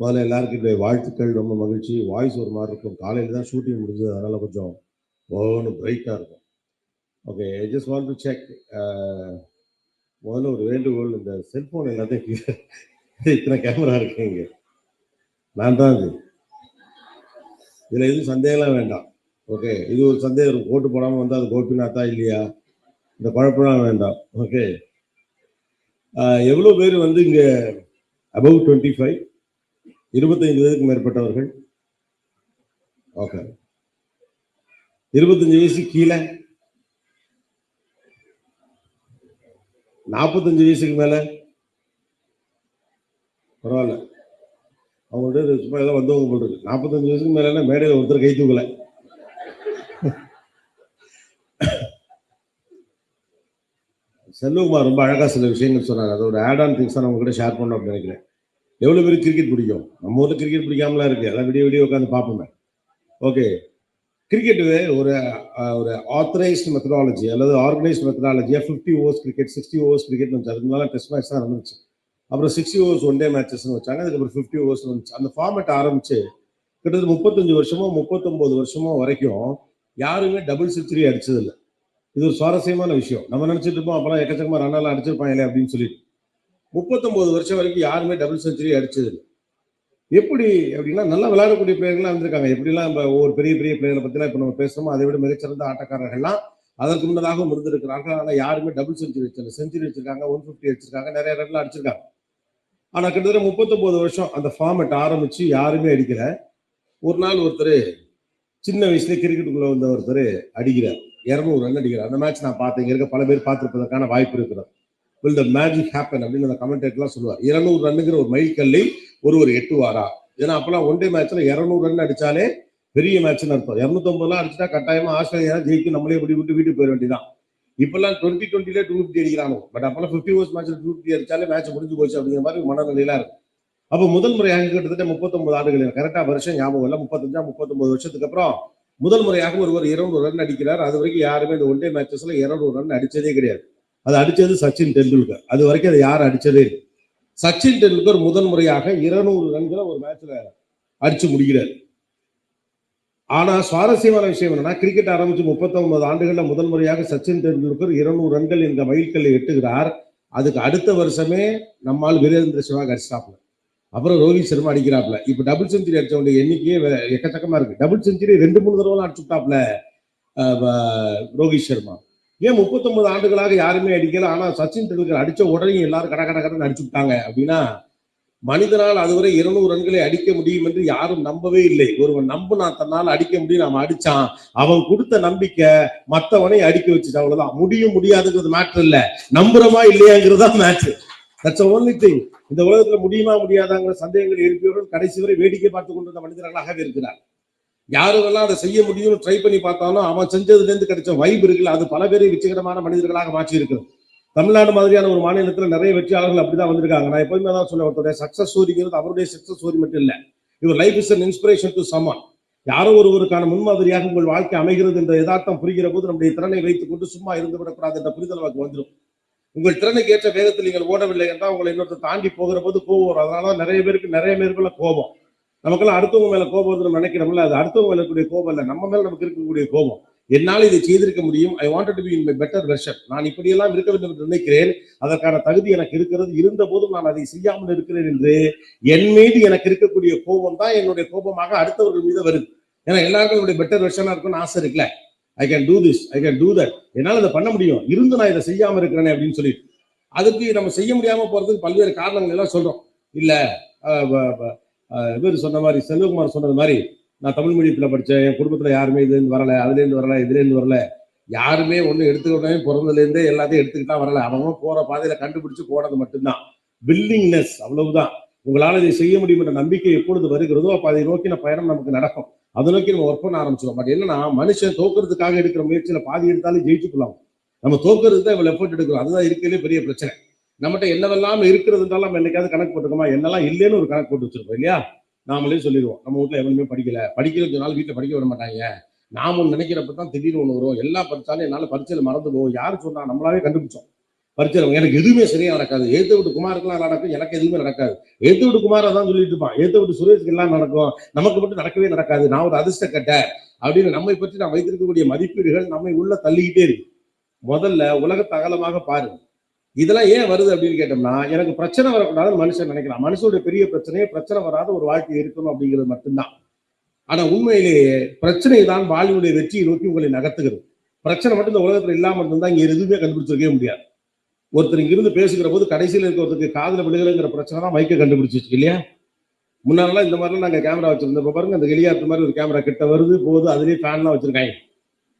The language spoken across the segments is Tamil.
முதல்ல எல்லாருக்கும் என்னுடைய வாழ்த்துக்கள் ரொம்ப மகிழ்ச்சி. வாய்ஸ் ஒரு மாதிரி இருக்கும். காலையில் தான் ஷூட்டிங் முடிஞ்சது. அதனால் கொஞ்சம் ஓன்னு பிரைட்டாக இருக்கும். Okay just want to check முதல்ல ஒரு வேண்டுகோள். இந்த செல்ஃபோன் எல்லாத்தையும் இத்தனை கேமரா இருக்கு இங்கே. நான் தான் அது இதில் எதுவும் சந்தேகம்லாம் வேண்டாம். ஓகே இது ஒரு சந்தேகம். இருக்கும் ஓட்டு போடாமல் வந்தால் அது கோபிநாத்தா இல்லையா? இந்த குழப்பம்லாம் வேண்டாம். ஓகே எவ்வளோ பேர் வந்து இங்கே அபவ் டுவெண்ட்டி ஃபைவ் இருபத்தைந்து வயதுக்கு மேற்பட்டவர்கள். ஓகே இருபத்தஞ்சு வயசு கீழே. நாற்பத்தஞ்சு வயசுக்கு மேலே. பரவாயில்ல. அவங்கள்ட்ட சும்மா ஏதோ வந்தவங்க போல் நாற்பத்தஞ்சு வயசுக்கு மேலே மேடையில் ஒருத்தர் கை தூக்கல. செல்வகுமார் ரொம்ப அழகாக சில விஷயங்கள் சொன்னாங்க அதோட ஆட் ஆன் திங்ஸ் நான் உங்ககிட்ட ஷேர் பண்ணணும் அப்படின்னு நினைக்கிறேன். எவ்வளவு பேர் கிரிக்கெட் பிடிக்கும்? நம்ம ஊர்ல கிரிக்கெட் பிடிக்காமலாம் இருக்கு. அதான் விடிய விடிய உட்காந்து பார்ப்போமே. ஓகே கிரிக்கெட் ஒரு ஒரு ஆத்தரைஸ்டு மெத்தடாலஜி அல்லது organised மெத்தடாலஜியா fifty overs cricket sixty overs cricket வந்துச்சு. அதுக்கு முன்னால டெஸ்ட் மேட்ச் தான் இருந்துச்சு அப்புறம் சிக்ஸ்டி ஓவர்ஸ் ஒன் டே மேட்சஸ்னு வச்சாங்க. அதுக்கப்புறம் ஃபிஃப்டி ஓவர்ஸ் வந்துச்சு. அந்த ஃபார்மேட் ஆரம்பிச்சு கிட்டத்தட்ட முப்பத்தஞ்சு வருஷமோ முப்பத்தொம்போது வருஷமோ வரைக்கும் யாருமே டபுள் செஞ்சுரி அடிச்சதில்லை. இது ஒரு சுவாரஸ்யமான விஷயம். நம்ம நினச்சிட்டு இருப்போம் அப்போலாம் எக்கச்சக்கமா ரன்னால அடிச்சிருப்பாங்களே அப்படின்னு சொல்லிட்டு. முப்பத்தொம்போது வருஷம் வரைக்கும் யாருமே டபுள் செஞ்சுரி அடிச்சது எப்படி அப்படின்னா நல்லா விளையாடக்கூடிய பிளேயர்கள்லாம் இருந்திருக்காங்க. எப்படிலாம் நம்ம ஒவ்வொரு பெரிய பெரிய பிளேயரை பற்றிலாம் இப்போ நம்ம பேசுறோமோ அதை விட மிகச்சிறந்த ஆட்டக்காரர்கள்லாம் அதற்கு முன்னதாகவும் இருந்திருக்கிறார்கள். ஆனால் யாருமே டபுள் செஞ்சுரி வச்சிருக்க செஞ்சுரி வச்சிருக்காங்க ஒன் ஃபிஃப்டி அடிச்சிருக்காங்க நிறைய ரன்லாம் அடிச்சிருக்காங்க. ஆனால் கிட்டத்தட்ட முப்பத்தொம்போது வருஷம் அந்த ஃபார்மெட் ஆரம்பிச்சு யாருமே அடிக்கல. ஒரு நாள் ஒருத்தர் சின்ன வயசுல கிரிக்கெட்டுக்குள்ள வந்த ஒருத்தர் அடிக்கிறார். இரநூறு ரன் அடிக்கிறார். அந்த மேட்ச் நான் பார்த்தேன். இங்க இருக்க பல பேர் பார்த்துருப்பதற்கான வாய்ப்பு இருக்கிறது. வில் த மேஜிக் ஹேப்பன் அப்படின்னு அந்த கமெண்டேட்லாம் சொல்லுவார். இருநூறு ரன்னுங்கிற ஒரு மைல்கல்லை ஒருவர் எட்டுவாரா? ஏன்னா அப்பெல்லாம் ஒன் டே மேட்ச்ல இருநூறு ரன் அடிச்சாலே பெரிய மேட்ச்னு அர்த்தம். இரநூத்தொம்பதுலாம் அடிச்சுட்டா கட்டாயமா ஆஸ்திரேலியா ஜெயிக்கும் நம்மளே இப்படி விட்டு வீட்டுக்கு போயிட வேண்டியதான் இப்பெல்லாம் டுவெண்ட்டி டுவெண்ட்டிலே டூ ஃபிஃப்டி அடிக்கிறாங்க பட் அப்பெல்லாம் ஃபிஃப்டி ஓவர்ஸ் மேட்ச்ல டூ ஃபிஃப்டி அடிச்சாலே மேட்ச் முடிஞ்சு போச்சு அப்படிங்கிற மாதிரி மனநிலையில இருக்கும். அப்போ முதல் முறையாக கிட்டத்தட்ட முப்பத்தொன்பது ஆண்டுகள் கரெக்டா வருஷம் ஞாபகம் இல்லை. முப்பத்தஞ்சா முப்பத்தொன்பது வருஷத்துக்கு அப்புறம் முதல் முறையாக ஒருவர் இருநூறு ரன் அடிக்கிறார். அது வரைக்கும் யாருமே இந்த ஒன் டே மேட்சஸ்ல இருநூறு ரன் அடிச்சதே கிடையாது. அது அடிச்சது சச்சின் டெண்டுல்கர். அது வரைக்கும் அது யார் அடித்ததே சச்சின் டெண்டுல்கர் முதன் முறையாக இருநூறு ரன்களை ஒரு மேட்ச்ல அடிச்சு முடிக்கிறார். ஆனா சுவாரஸ்யமான விஷயம் என்னன்னா கிரிக்கெட் ஆரம்பிச்சு முப்பத்தொன்பது ஆண்டுகள்ல முதல் முறையாக சச்சின் டெண்டுல்கர் இருநூறு ரன்கள் என்ற மைல்கல்லை எட்டுகிறார். அதுக்கு அடுத்த வருஷமே நம்மால் வீரேந்திர சேவாக் அடிச்சிட்டாப்ல அப்புறம் ரோஹித் சர்மா அடிக்கிறாப்ல இப்ப டபுள் செஞ்சுரி அடிச்சவங்க எண்ணிக்கையே எக்கச்சக்கமா இருக்கு. டபுள் செஞ்சுரி ரெண்டு மூணு தடவை அடிச்சுட்டாப்ல ரோஹித் சர்மா. ஏன் முப்பத்தொன்பது ஆண்டுகளாக யாருமே அடிக்கல? ஆனா சச்சின் டெண்டுல்கர் அடிச்ச உடனே எல்லாரும் கட கட கடன்னு அடிச்சு விட்டாங்க. அப்படின்னா மனிதனால் அதுவரை இருநூறு ரன்களை அடிக்க முடியும் என்று யாரும் நம்பவே இல்லை. ஒருவன் நம்புனா தன்னால் அடிக்க முடியும். நாம அடிச்சான். அவன் கொடுத்த நம்பிக்கை மற்றவனை அடிக்க வச்சுச்சு. அவ்வளவுதான். முடியும் முடியாதுங்கிறது மேட்ரு இல்ல. நம்புறமா இல்லையாங்கிறது தான் மேட்ரு தட்ஸ் ஒன்லி திங் இந்த உலகத்துல முடியுமா முடியாதாங்கிற சந்தேகங்கள் இருப்பவர்கள் கடைசி வரை வேடிக்கை பார்த்து கொண்டிருந்த மனிதர்களாகவே இருக்கிறார் யாரெல்லாம் அதை செய்ய முடியும்னு ட்ரை பண்ணி பார்த்தாலும் அவன் செஞ்சதுல இருந்து கிடைச்ச வைப் இருக்குல்ல அது பல பேரை வெற்றிகரமான மனிதர்களாக மாற்றி இருக்குது தமிழ்நாடு மாதிரியான ஒரு மாநிலத்தில் நிறைய வெற்றியாளர்கள் அப்படிதான் வந்திருக்காங்க. நான் எப்பவுமே தான் சொல்ல ஒருத்தருடைய சக்சஸ் ஸ்டோரிங்கிறது அவருடைய சக்சஸ் ஸ்டோரி மட்டும் இல்லை. இவர் life is an inspiration to someone யாரோ ஒருவருக்கான முன்மாதிரியாக உங்கள் வாழ்க்கை அமைகிறது என்ற யதார்த்தம் புரிகிற போது நம்முடைய திறனை வைத்துக் கொண்டு சும்மா இருந்து விடக்கூடாது என்ற புரிதல் நமக்கு வந்துடும். உங்கள் திறனுக்கு ஏற்ற வேகத்தில் நீங்கள் ஓடவில்லை என்றால் உங்களை இன்னொருத்த தாண்டி போகிற போது கோவம் அதனால நிறைய பேருக்கு நிறைய மேற்கொள்ள கோபம். நமக்கெல்லாம் அடுத்தவங்க மேல கோபம் வந்து நினைக்கிறோம்ல அது அடுத்தவங்க மேல இருக்கக்கூடிய கோபம் இல்ல நம்ம மேல நமக்கு இருக்கக்கூடிய கோபம். என்னால் இதை செய்திருக்க முடியும்? I wanted to be in my better version நான் இப்படியெல்லாம் இருக்க வேண்டும் என்று நினைக்கிறேன். அதற்கான தகுதி எனக்கு இருக்கிறது. இருந்த போதும் நான் அதை செய்யாமல் இருக்கிறேன் என்று என் மீது எனக்கு இருக்கக்கூடிய கோபம் தான் என்னுடைய கோபமாக அடுத்தவர்கள் மீது வருது. ஏன்னா எல்லாருக்கும் என்னுடைய பெட்டர் வெர்ஷனா இருக்கும்னு ஆசை இருக்குல்ல. I can do this I can do that என்னால் இதை பண்ண முடியும். இருந்து நான் இதை செய்யாமல் இருக்கிறேனே அப்படின்னு சொல்லிட்டு. அதுக்கு நம்ம செய்ய முடியாம போறதுக்கு பல்வேறு காரணங்கள் எல்லாம் சொல்றோம். இல்ல இவர் சொன்ன மாதிரி செல்வகுமார் சொன்னது மாதிரி நான் தமிழ் மீடியத்துல படித்தேன் என் குடும்பத்தில் யாருமே இதுலேருந்து வரலை வரல வரலை இதுலேருந்து வரல வரல. யாருமே ஒன்றும் எடுத்துக்கிட்டே பிறந்ததுலேருந்தே எல்லாத்தையும் எடுத்துக்கிட்டா வரல. அவங்க போகிற பாதையில் கண்டுபிடிச்சு போனது மட்டும்தான். வில்லிங்னஸ் அவ்வளவுதான். உங்களால் இதை செய்ய முடியும் என்ற நம்பிக்கை எப்பொழுது வருகிறதோ அப்போ அதை நோக்கின பயணம் நமக்கு நடக்கும். அதை நோக்கி நம்ம ஒர்க் பண்ண ஆரம்பிச்சிடும் பட் என்னன்னா மனுஷன் தோக்கிறதுக்காக எடுக்கிற முயற்சியில் பாதி எடுத்தாலும் ஜெயிச்சுக்கலாம். நம்ம தோக்கிறதுக்கு தான் இவ்வளோ எஃபர்ட் எடுக்கிறோம். அதுதான் இருக்கிறதுலே பெரிய பிரச்சனை. நம்மகிட்ட என்னவெல்லாம் இருக்கிறதுனால நம்ம என்னைக்காவது கணக்கு போட்டுக்கோமா என்னெல்லாம் இல்லைன்னு ஒரு கணக்கு போட்டு வச்சிருப்போம் இல்லையா? நாமளே சொல்லிடுவோம். நம்ம வீட்டில் எவனுமே படிக்கல. படிக்கலன்னு சொன்னாலும் வீட்டில் படிக்க விட மாட்டாங்க. நாம நினைக்கிறப்ப தான் திடீர்னு ஒன்று வரும். எல்லாம் படித்தாலும் என்னால் பரிச்சையில் மறந்து போகும் யார் சொன்னா நம்மளாவே கண்டுபிடிச்சோம். பரிச்சை எனக்கு எதுவுமே சரியா நடக்காது. ஏத்து விட்டு குமாருக்குலாம் நடக்கும். எனக்கு எதுவுமே நடக்காது. ஏத்து விட்டு குமாரை தான் சொல்லிட்டு இருப்பான். ஏத்து விட்டு சுரேஷ்க்கு எல்லாம் நடக்கும். நமக்கு மட்டும் நடக்கவே நடக்காது. நான் ஒரு அதிர்ஷ்ட கட்ட அப்படின்னு நம்மை பற்றி நான் வைத்திருக்கக்கூடிய மதிப்பீடுகள் நம்மை உள்ள தள்ளிக்கிட்டே இருக்கு. முதல்ல உலகத்தை அகலமாக பாருங்க. இதெல்லாம் ஏன் வருது அப்படின்னு கேட்டோம்னா எனக்கு பிரச்சனை வரக்கூடாதுன்னு மனுஷன் நினைக்கிறான். மனுஷனுடைய பெரிய பிரச்சனையே பிரச்சனை வராத ஒரு வாழ்க்கை இருக்கணும் அப்படிங்கிறது மட்டும்தான். ஆனா உண்மையிலேயே பிரச்சனை தான் வாழ்வுடைய வெற்றியை நோக்கி உங்களை நகர்த்துகிறது. பிரச்சனை மட்டும் இந்த உலகத்துல இல்லாம இருந்தா இங்க எதுவுமே கண்டுபிடிச்சிருக்கவே முடியாது. ஒருத்தர் இங்க இருந்து பேசுகிற போது கடைசியில் இருக்கிறதுக்கு காதல விழுகலைங்கிற பிரச்சனை தான் மைக்க கண்டுபிடிச்சிச்சு இல்லையா? முன்னாடிலாம் இந்த மாதிரிலாம் நாங்கள் கேமரா வச்சிருந்தோம். பாருங்க அந்த வெளியாட்டு மாதிரி ஒரு கேமரா கிட்ட வருது போகுது அதுலேயே ஃபேன்லாம் வச்சிருக்காங்க.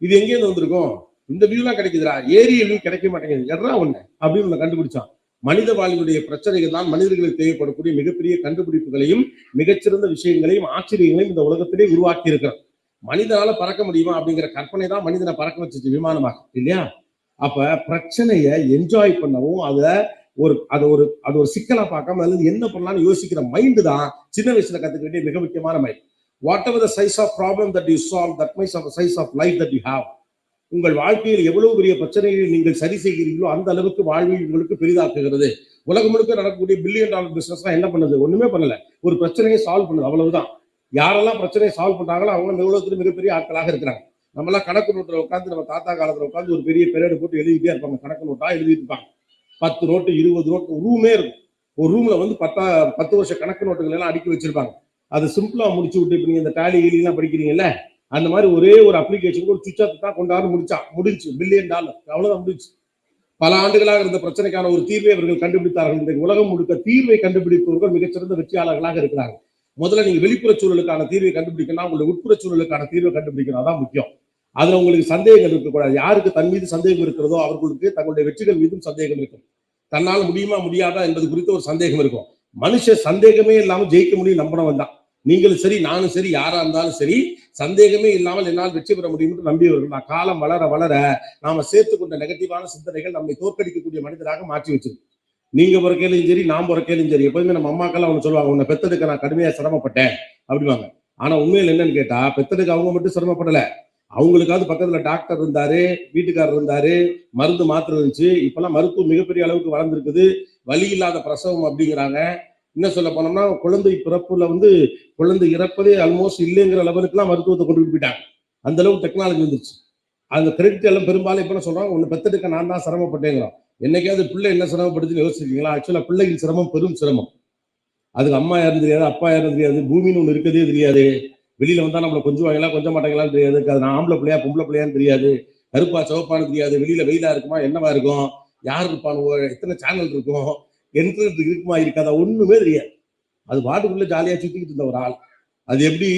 இது எங்கேருந்து வந்திருக்கும்? இந்த வியூலாம் கிடைக்குதுடா. ஏரிய வியூ கிடைக்க மாட்டேங்குது. எட்ரா ஒண்ணு அப்படின்னு ஒண்ணு கண்டுபிடிச்சான். மனித வாழ்வுடைய பிரச்சனைகள் தான் மனிதர்களுக்கு தேவைப்படக்கூடிய மிகப்பெரிய கண்டுபிடிப்புகளையும் மிகச்சிறந்த விஷயங்களையும் ஆச்சரியங்களையும் இந்த உலகத்திலே உருவாக்கி இருக்கிறோம் மனிதனால பறக்க முடியுமா அப்படிங்கிற கற்பனை தான் மனிதனை பறக்க வச்சிச்சு விமானமாக. இல்லையா? அப்ப பிரச்சனைய என்ஜாய் பண்ணவும் அத ஒரு அது ஒரு அது ஒரு சிக்கலா பார்க்காம அதுல இருந்து என்ன பண்ணலாம்னு யோசிக்கிற மைண்டு தான் சின்ன வயசுல கத்துக்க வேண்டிய மிக முக்கியமான mind whatever the size of problem that you solve that mice of size of life that you have உங்கள் வாழ்க்கையில் எவ்வளவு பெரிய பிரச்சனைகளை நீங்கள் சரி செய்கிறீர்களோ அந்த அளவுக்கு வாழ்வை உங்களுக்கு பெரிதாக்குகிறது. உலகம் முழுக்க நடக்கக்கூடிய பில்லியன் டாலர் பிசினஸ் என்ன பண்ணுது? ஒண்ணுமே பண்ணல. ஒரு பிரச்சனையை சால்வ் பண்ணுது. அவ்வளவுதான். யாரெல்லாம் பிரச்சனையை சால்வ் பண்றாங்களோ அவங்க இந்த மிகப்பெரிய ஆட்களாக இருக்கிறாங்க. நம்மளாம் கணக்கு நோட்டில் உட்காந்து நம்ம தாத்தா காலத்தில் உட்காந்து ஒரு பெரிய பெரியடு போட்டு எழுதிட்டே இருப்பாங்க. கணக்கு நோட்டா எழுதிட்டு இருப்பாங்க. பத்து நோட்டு இருபது நோட்டு ரூமே இருக்கும். ஒரு ரூம்ல வந்து பத்தா பத்து வருஷ கணக்கு நோட்டுகள் எல்லாம் அடுக்கி வச்சிருப்பாங்க. அது சிம்பிளா முடிச்சு விட்டு இப்ப நீங்க இந்த டேலி எல்லாம் படிக்கிறீங்கல்ல? அந்த மாதிரி ஒரே ஒரு அப்ளிகேஷன் ஒரு சுவிட்ச் தான் கொண்டாந்து முடிச்சா முடிஞ்சு பில்லியன் டாலர் அவ்வளவுதான் முடிஞ்சு பல ஆண்டுகளாக இருந்த பிரச்சனைக்கான ஒரு தீர்வை அவர்கள் கண்டுபிடித்தார்கள். இந்த உலகம் முழுக்க தீர்வை கண்டுபிடிப்பவர்கள் மிகச்சிறந்த வெற்றியாளர்களாக இருக்கிறாங்க. முதல்ல நீங்க வெளிப்புற சூழலுக்கான தீர்வை கண்டுபிடிக்கணும் உங்களுடைய உட்புற சூழலுக்கான தீர்வை கண்டுபிடிக்கணும். அதான் முக்கியம். அதுல உங்களுக்கு சந்தேகங்கள் இருக்கக்கூடாது. யாருக்கு தன் மீது சந்தேகம் இருக்கிறதோ அவர்களுக்கு தங்களுடைய வெற்றிகள் மீதும் சந்தேகம் இருக்கும். தன்னால் முடியுமா முடியாதா என்பது குறித்து ஒரு சந்தேகம் இருக்கும். மனுஷ சந்தேகமே இல்லாமல் ஜெயிக்க முடியும் நம்பினவன் தான். நீங்களும் சரி நானும் சரி யாரா இருந்தாலும் சரி சந்தேகமே இல்லாமல் என்னால் வெற்றி பெற முடியும் என்று நம்பியவர்கள். நான் காலம் வளர வளர நாம சேர்த்து கொண்ட நெகட்டிவான சிந்தனைகள் நம்மை தோற்கடிக்கக்கூடிய மனிதராக மாற்றி வச்சிருக்கு. நீங்க பிறக்கையிலும் சரி நான் பிறக்கையிலும் சரி எப்போதுமே நம்ம அம்மாக்கெல்லாம் ஒன்று சொல்லுவாங்க உன்னை பெத்தெடுக்க நான் கடுமையா சிரமப்பட்டேன் அப்படிவாங்க ஆனா உண்மையில் என்னன்னு கேட்டா பெத்தெடுக்க அவங்க மட்டும் சிரமப்படல. அவங்களுக்காவது பக்கத்துல டாக்டர் இருந்தாரு வீட்டுக்காரர் இருந்தாரு மருந்து மாத்திரை இருந்துச்சு இப்பெல்லாம் மருத்துவம் மிகப்பெரிய அளவுக்கு வளர்ந்துருக்குது. வலி இல்லாத பிரசவம் அப்படிங்கிறாங்க. என்ன சொல்ல போனோம்னா குழந்தை பிறப்புல வந்து குழந்தை இறப்பதே ஆல்மோஸ்ட் இல்லைங்கிற லெவலுக்குலாம் மருத்துவத்தை கொண்டு போயிட்டாங்க அந்த அளவுக்கு டெக்னாலஜி வந்துருச்சு. அந்த கிரெடிட் எல்லாம் பெரும்பாலும் இப்ப என்ன சொல்றாங்க உன்னை பெத்தெடுக்க நான் தான் சிரமப்பட்டேங்கிறோம் என்னைக்காவது பிள்ளை என்ன சிரமப்படுதுன்னு யோசிச்சிருக்கீங்களா? ஆக்சுவலா பிள்ளைகள் சிரமம் பெரும் சிரமம். அதுக்கு அம்மா யாரும் தெரியாது அப்பா யாரும் தெரியாது பூமின்னு ஒன்று இருக்கதே தெரியாது. வெளியில வந்தா நம்மள கொஞ்சம் வாங்கலாம் கொஞ்சம் மாட்டாங்களான்னு தெரியாது. அது நான் ஆம்பளை பிள்ளையா பொம்பளை பிள்ளையான்னு தெரியாது. கருப்பா சிவப்பான்னு தெரியாது. வெளியில வெயிலா இருக்குமா என்னவா இருக்கும்? யார் இருப்பானுவோ? எத்தனை சேனல் இருக்கும்? என்ட்ரன்ஸ் இருக்குமா இருக்காதா? ஒண்ணுமே தெரியாது. அது வாட்டுக்குள்ள ஜாலியா சுத்திக்கிட்டு இருந்த ஒரு ஆள். அது எப்படி?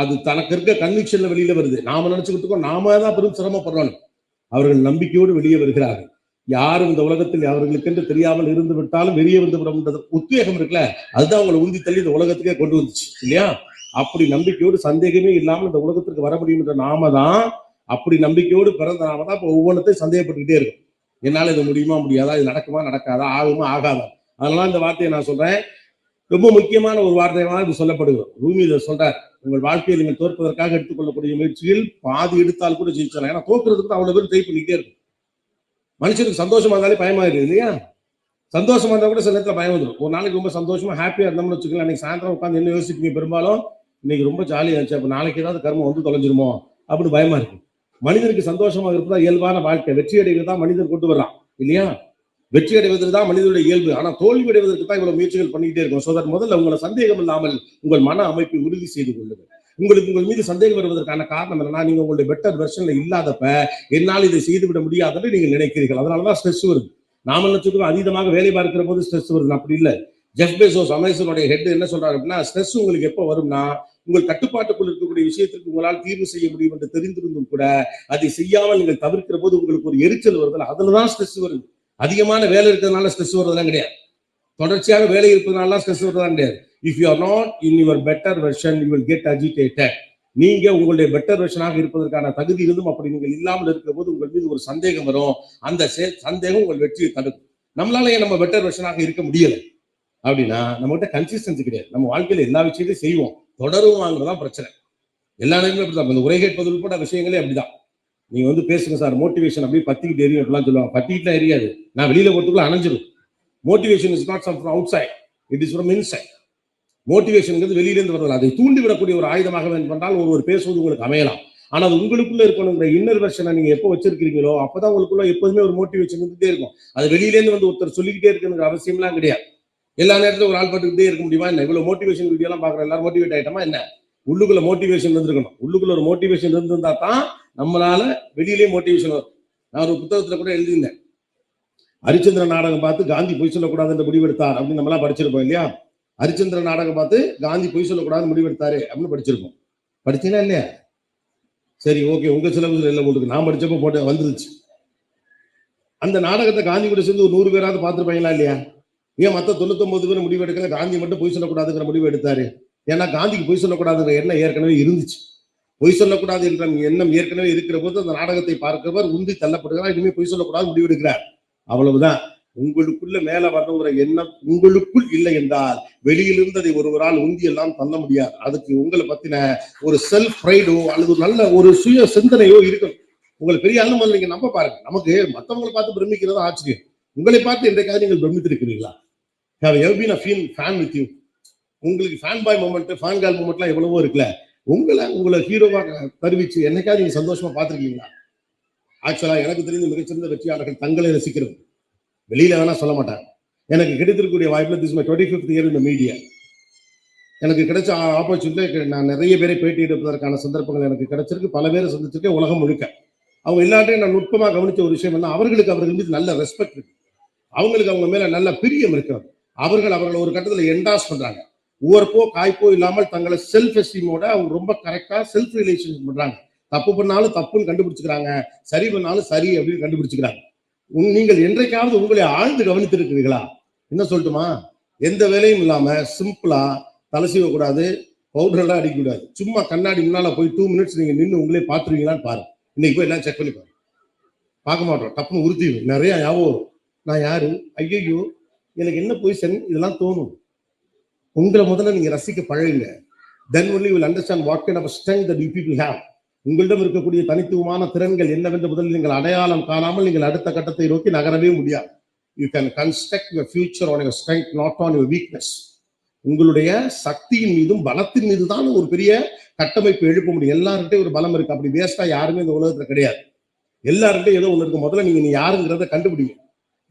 அது தனக்கு இருக்க கன்விக்ஷன்ல வெளியில வருது. நாம நினைச்சுக்கிட்டு இருக்கோம் நாம தான் பெரும் சிரமப்படுறோம் அவர்கள் நம்பிக்கையோடு வெளியே வருகிறார்கள். யாரும் இந்த உலகத்தில் அவர்களுக்கென்று தெரியாமல் இருந்து விட்டாலும் வெளியே வந்து விடும்ன்றது உத்வேகம் இருக்குல்ல? அதுதான் அவங்களை உந்தி தள்ளி இந்த உலகத்துக்கே கொண்டு வந்துச்சு. இல்லையா? அப்படி நம்பிக்கையோடு சந்தேகமே இல்லாமல் இந்த உலகத்திற்கு வர முடியும் என்ற நாம தான் அப்படி நம்பிக்கையோடு பிறந்த நாம தான் இப்போ ஒவ்வொன்றத்தையும் சந்தேகப்பட்டுக்கிட்டே இருக்கும். என்னால இது முடியுமா முடியாதா? இது நடக்குமா நடக்காதா? ஆகுமா ஆகாதா? அதனால இந்த வார்த்தையை நான் சொல்றேன். ரொம்ப முக்கியமான ஒரு வார்த்தையாக இது சொல்லப்படுகிறோம் ரூமி இதை சொல்றார். உங்கள் வாழ்க்கையை நீங்கள் தோற்பதற்காக எடுத்துக்கொள்ளக்கூடிய முயற்சியில் பாதி எடுத்தால் கூட ஜெயிச்சலாம் ஏன்னா தோக்குறதுக்கு அவ்வளவு பேர் ட்ரை பண்ணிக்கிட்டே இருக்கும். மனுஷனுக்கு சந்தோஷமா இருந்தாலே பயமா இருக்கு இல்லையா? சந்தோஷமா இருந்தா கூட சில நேரத்தில் பயம் வந்துடும் ஒரு நாளைக்கு ரொம்ப சந்தோஷமா ஹாப்பியா இருந்தோம்னு வச்சுக்கலாம் அன்னைக்கு சாயந்தரம் உட்காந்து என்ன யோசிப்பீங்க பெரும்பாலும்? இன்னைக்கு ரொம்ப ஜாலியா இருந்துச்சு அப்ப நாளைக்கு ஏதாவது கர்மம் வந்து தொலைஞ்சிருமோ? அப்படின்னு பயமா இருக்கு மனிதனுக்கு சந்தோஷமா இருப்பதா இயல்பான வாழ்க்கை. வெற்றி அடைவது தான் மனிதன் கொண்டு வர்றான். இல்லையா? வெற்றி அடைவதற்கு தான் மனிதனுடைய இயல்பு. ஆனா தோல்வி அடைவதற்கு தான் இவ்வளவு முயற்சிகள் பண்ணிக்கிட்டே இருக்கும். சோ முதல்ல உங்களை சந்தேகம் இல்லாமல் உங்கள் மன அமைப்பை உறுதி செய்து கொள்ளுங்கள். உங்களுக்கு உங்கள் மீது சந்தேகம் வருவதற்கான காரணம் என்னன்னா நீங்க உங்களுடைய பெட்டர் வெர்ஷன்ல இல்லாதப்ப என்னால் இதை செய்து விட முடியாதுன்னு நீங்க நினைக்கிறீர்கள். அதனாலதான் ஸ்ட்ரெஸ் வருது. நாம நினைச்சுக்கிறோம் அதீதமாக வேலை பார்க்கிற போது ஸ்ட்ரெஸ் வருது. அப்படி இல்லை. ஜெஃப் பேசோஸ் அமேசனுடைய ஹெட் என்ன சொல்றாரு அப்படின்னா ஸ்ட்ரெஸ் உங்களுக்கு எப்போ வரும்னா உங்கள் கட்டுப்பாட்டுக்குள் இருக்கக்கூடிய விஷயத்திற்கு உங்களால் தீர்வு செய்ய முடியும் என்று தெரிந்திருந்தும் கூட அதை செய்யாமல் நீங்கள் தவிர்க்கிற போது உங்களுக்கு ஒரு எரிச்சல் வருதுல. அதுலதான் ஸ்ட்ரெஸ் வருது. அதிகமான வேலை இருக்கிறதுனால ஸ்ட்ரெஸ் வருதுலாம் கிடையாது. தொடர்ச்சியாக வேலை இருப்பதனால ஸ்ட்ரெஸ் வருதுலாம் கிடையாது. If you are not in your better version you will get agitated நீங்க உங்களுடைய பெட்டர் வெர்ஷனாக இருப்பதற்கான தகுதி இருந்தும் அப்படி நீங்கள் இல்லாமல் இருக்கிற போது உங்கள் மீது ஒரு சந்தேகம் வரும். அந்த சே- சந்தேகம் உங்கள் வெற்றியை தடுக்கும். நம்மளால ஏன் நம்ம பெட்டர் வெர்ஷனாக இருக்க முடியலை? அப்படின்னா நம்மகிட்ட கன்சிஸ்டன்சி கிடையாது. நம்ம வாழ்க்கையில எல்லா விஷயத்தையும் செய்வோம். தொடரும் பிரச்சனை. எல்லா நேரங்களும் அப்படிதான். இந்த உரை கேட்பது உட்பட விஷயங்களே அப்படிதான். நீங்க வந்து பேசுங்க சார் மோட்டிவேஷன் அப்படியே பத்திக்கிட்டு எரியும் அப்படிலாம் சொல்லுவாங்க. பத்திக்கிட்டு எரியாது. நான் வெளியில போறதுக்குள்ள அணைஞ்சிடும் motivation is not some from outside it is from inside மோட்டிவேஷன்ங்கிறது வெளியிலேருந்து வரல அதை தூண்டிவிடக்கூடிய ஒரு ஆயுதமாக வேண்டுமென்றால் ஒருவர் பேசுவது உங்களுக்கு அமையலாம். ஆனால் அது உங்களுக்குள்ள இருக்கணுங்கிற இன்னர் வெர்ஷனை நீங்க எப்போ வச்சிருக்கீங்களோ அப்பதான் உங்களுக்குள்ள எப்போதுமே ஒரு மோட்டிவேஷன் இருந்துட்டே இருக்கும். அது வெளியிலேருந்து வந்து ஒருத்தர் சொல்லிக்கிட்டே இருக்குங்கிற அவசியம்லாம் கிடையாது. எல்லா நேரத்துல ஒரு ஆள் பாட்டுக்கிட்டே இருக்க முடியுமா என்ன? இவ்வளவு மோட்டிவேஷன் வீடியோ எல்லாம் பாக்குற எல்லாரும் மோட்டிவேட் ஆயிட்டமா என்ன? உள்ளுக்குள்ள மோட்டிவேஷன் இருந்திருக்கணும். உள்ளுக்குள்ள ஒரு மோட்டிவேஷன் இருந்திருந்தா தான் நம்மளால வெளியிலேயே மோட்டிவேஷன் வரும். நான் ஒரு புத்தகத்துல கூட எழுதியிருந்தேன். ஹரிச்சந்திர நாடகம் பார்த்து காந்தி பொய் சொல்லக்கூடாதுன்ற முடிவெடுத்தார் அப்படின்னு நம்மளாம் படிச்சிருப்போம் இல்லையா? ஹரிச்சந்திர நாடகம் பார்த்து காந்தி பொய் சொல்லக்கூடாது முடிவெடுத்தாரு அப்படின்னு படிச்சிருப்போம். படிச்சீங்களா இல்லையா? சரி ஓகே. உங்க சிலபஸ்ல இல்லை உங்களுக்கு நான் படிச்சப்போ போட்டு வந்துருச்சு. அந்த நாடகத்தை காந்தி கூட சேர்ந்து ஒரு நூறு பேராவது பார்த்துருப்பாங்களா இல்லையா? ஏன் மற்ற தொண்ணூத்தொன்பது பேர் முடிவு எடுக்கல? காந்தி மட்டும் பொய் சொல்லக்கூடாதுங்கிற முடிவு எடுத்தாரு. ஏன்னா காந்திக்கு பொய் சொல்லக்கூடாதுங்கிற எண்ணம் ஏற்கனவே இருந்துச்சு. பொய் சொல்லக்கூடாது என்ற எண்ணம் ஏற்கனவே இருக்கிற போது அந்த நாடகத்தை பார்க்கிறவர் உந்தி தள்ளப்படுகிறார். இனிமே பொய் சொல்லக்கூடாது முடிவு எடுக்கிறார். அவ்வளவுதான். உங்களுக்குள்ள மேல வரணுங்கிற எண்ணம் உங்களுக்குள் இல்லை என்றால் வெளியிலிருந்து அதை ஒருவரால் உந்தி எல்லாம் தள்ள முடியாது. அதுக்கு உங்களை பத்தின ஒரு செல்ஃப் ப்ரைடோ அல்லது ஒரு நல்ல ஒரு சுய சிந்தனையோ இருக்கணும். உங்களை பெரிய ஆளு முதல்ல நீங்க நம்ப பாருங்க. நமக்கு மத்தவங்களை பார்த்து பிரமிக்கிறது ஆச்சரியம். உங்களை பார்த்து என்றைக்காவது நீங்கள் பிரமித்திருக்கிறீர்களா? Have ever been a feel fan with you உங்களுக்கு fan boy moment fan girl மூமெண்ட்லாம் எவ்வளவோ இருக்குல்ல. உங்களை உங்களை ஹீரோவாக தருவிச்சு என்னைக்காவது நீங்கள் சந்தோஷமா பார்த்துருக்கீங்களா? ஆக்சுவலா எனக்கு தெரிந்த மிகச்சிறந்த வெற்றியாளர்கள் தங்களை ரசிக்கிறது. வெளியில வேணா சொல்ல மாட்டாங்க. எனக்கு கிடைத்திருக்கக்கூடிய வாய்ப்பில் this my twenty fifth year இந்த மீடியா எனக்கு கிடைச்ச ஆப்பர்ச்சுனிட்டி நான் நிறைய பேரை பேட்டி எடுப்பதற்கான சந்தர்ப்பங்கள் எனக்கு கிடைச்சிருக்கு. பல பேரை சந்திச்சிருக்கேன் உலகம் முழுக்க. அவங்க எல்லாத்தையும் நான் நுட்பமாக கவனித்த ஒரு விஷயம் என்ன அவர்களுக்கு அவர்கள் மீது நல்ல ரெஸ்பெக்ட் இருக்கு. அவங்களுக்கு அவங்க மேல நல்ல பிரியம் இருக்கிறது. அவர்கள் அவர்கள் ஒரு கட்டத்தில் என்டாஸ் பண்றாங்க. ஒவ்வொருப்போ காய்ப்போ இல்லாமல் தங்களை செல்ஃப் எஸ்டீமோட அவங்க ரொம்ப கரெக்டா செல்ஃப் ரிலேஷன் பண்றாங்க. தப்பு பண்ணாலும் தப்புன்னு கண்டுபிடிச்சுக்கிறாங்க. சரி பண்ணாலும் சரி அப்படின்னு கண்டுபிடிச்சுக்கிறாங்க. நீங்கள் என்றைக்காவது உங்களை ஆழ்ந்து கவனித்திருக்கிறீர்களா? என்ன சொல்லட்டுமா? எந்த வேலையும் இல்லாம சிம்பிளா தலை செய்யக்கூடாது பவுடர்லாம் அடிக்கக்கூடாது. சும்மா கண்ணாடி முன்னால போய் டூ மினிட்ஸ் நீங்க நின்று உங்களே பாத்துருவீங்களான்னு பாருங்க இன்னைக்கு போய் எல்லாம் செக் பண்ணி பாருங்க பார்க்க மாட்டோம். டப்புன்னு உறுதி நிறைய ஞாபகம் வரும். நான் யாரு? ஐயோ எனக்கு என்ன பொசிஷன் இதெல்லாம் தோணும்? உங்களை முதல்ல நீங்க ரசிக்க பழகுங்க. Then only will understand what kind of strength that you people have உங்களிடம் இருக்கக்கூடிய தனித்துவமான திறன்கள் என்னவென்று முதலில் நீங்கள் அடையாளம் காணாமல் நீங்கள் அடுத்த கட்டத்தை நோக்கி நகரவே முடியாது. You can construct your future on your strength not on your weakness உங்களுடைய சக்தியின் மீதும் பலத்தின் மீது தான் ஒரு பெரிய கட்டமைப்பு எழுப்ப முடியும். எல்லார்கிட்டையும் ஒரு பலம் இருக்கு. அப்படி வேஸ்டா யாருமே இந்த உலகத்துல கிடையாது. எல்லார்கிட்டையும் ஏதோ ஒன்று இருக்கு. முதல்ல நீங்க நீ யாருங்கிறத கண்டுபிடிங்க.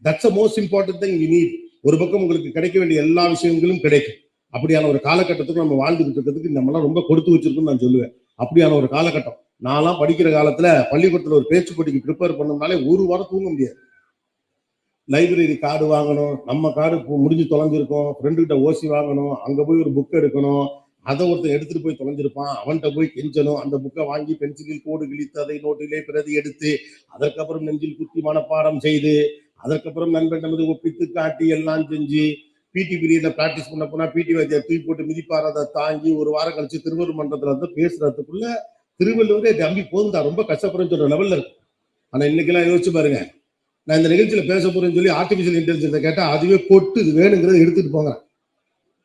That's a most important thing you need ஒரு பக்கம் உங்களுக்கு கிடைக்க வேண்டிய எல்லா விஷயங்களும் கிடைக்கும். அப்படியான ஒரு காலகட்டத்துக்கு நம்ம வாழ்ந்துகிட்டு இருக்கிறதுக்கு நம்மளாம் ரொம்ப கொடுத்து வச்சிருக்கோம்னு நான் சொல்லுவேன். அப்படியான ஒரு காலகட்டம். நான்லாம் படிக்கிற காலத்துல பள்ளிக்கூடத்துல ஒரு பேச்சு போட்டிக்கு ப்ரிப்பேர் பண்ணோம்னாலே ஒரு வாரம் தூங்க முடியாது. லைப்ரரி கார்டு வாங்கணும் நம்ம கார்டு முடிஞ்சு தொலைஞ்சிருக்கோம். ஃப்ரெண்டு கிட்ட ஓசி வாங்கணும் அங்க போய் ஒரு புக் எடுக்கணும். அதை ஒருத்தன் எடுத்துட்டு போய் தொலைஞ்சிருப்பான். அவன்கிட்ட போய் கெஞ்சணும். அந்த புக்கை வாங்கி பென்சிலில் கோடு கிழித்து அதை நோட்டிலே பிரதி எடுத்து அதற்கப்புறம் நெஞ்சில் குத்தி மனப்பாடம் செய்து அதற்கப்புறம் நண்பன் நமது ஒப்பித்து காட்டி எல்லாம் செஞ்சு பிடி பீரியட்ல பிராக்டிஸ் பண்ண போனா பிடி வாத்தியார் தூக்கி போட்டு மிதிப்பார் அதை தாங்கி ஒரு வாரம் கழிச்சு திருவள்ளூர் மன்றத்துல வந்து பேசுறதுக்குள்ள திருவள்ளுவரே தம்பி போதும்டா ரொம்ப கஷ்டப்படுறேன்னு சொல்ற லெவல்ல இருக்கு. ஆனா இன்னைக்கெல்லாம் யோசிச்சு பாருங்க. நான் இந்த நிகழ்ச்சியில பேச போறேன்னு சொல்லி ஆர்டிபிஷியல் இன்டெலிஜென்ஸை கேட்டா அதுவே கொட்டு இது வேணுங்கிறத எடுத்துட்டு போங்க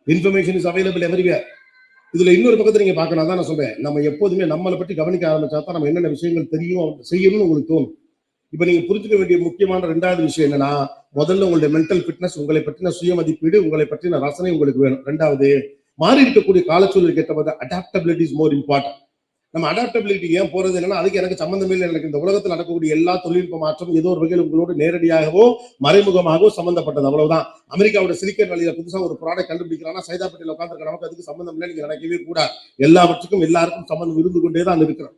இன்ஃபர்மேஷன் இஸ் அவைலபிள் எவரிவேர் இதுல இன்னொரு பக்கத்தை நீங்க பார்க்கணும் தான் நான் சொல்றேன். நம்ம எப்போதுமே நம்மளை பற்றி கவனிக்க ஆரம்பிச்சா தான் நம்ம என்னென்ன விஷயங்கள் தெரியும் செய்யணும்னு உங்களுக்கு தோணும். இப்ப நீங்க புரிஞ்சுக்க வேண்டிய முக்கியமான ரெண்டாவது விஷயம் என்னன்னா முதல்ல உங்களுடைய மென்டல் ஃபிட்னஸ் உங்களை பற்றின சுய மதிப்பீடு உங்களை பற்றின ரசனை உங்களுக்கு வேணும். ரெண்டாவது மாறி இருக்கக்கூடிய காலச்சூழலுக்கு ஏற்ற மாதிரி அடாப்டபிலிட்டி இஸ் மோர் இம்பார்ட்டன்ட் நம்ம அடாப்டபிலிட்டி ஏன் போறது என்னன்னா அதுக்கு எனக்கு சம்பந்தமே இல்லை. எனக்கு இந்த உலகத்தில் நடக்கக்கூடிய எல்லா தொழில்நுட்ப மாற்றம் ஏதோ ஒரு வகையில் உங்களோட நேரடியாகவோ மறைமுகமாகவோ சம்பந்தப்பட்டது. அவ்வளவுதான். அமெரிக்காவோட சிலிக்கன் வழியில புதுசாக ஒரு ப்ராடக்ட் கண்டுபிடிக்கிறான்னா சைதாப்பட்டியில் உட்காந்துருக்க நமக்கு அதுக்கு சம்பந்தம் இல்லை நீங்க நினைக்கவே கூடாது. எல்லாவற்றுக்கும் எல்லாருக்கும் சம்பந்தம் இருந்து கொண்டே தான் இருக்கிறோம்.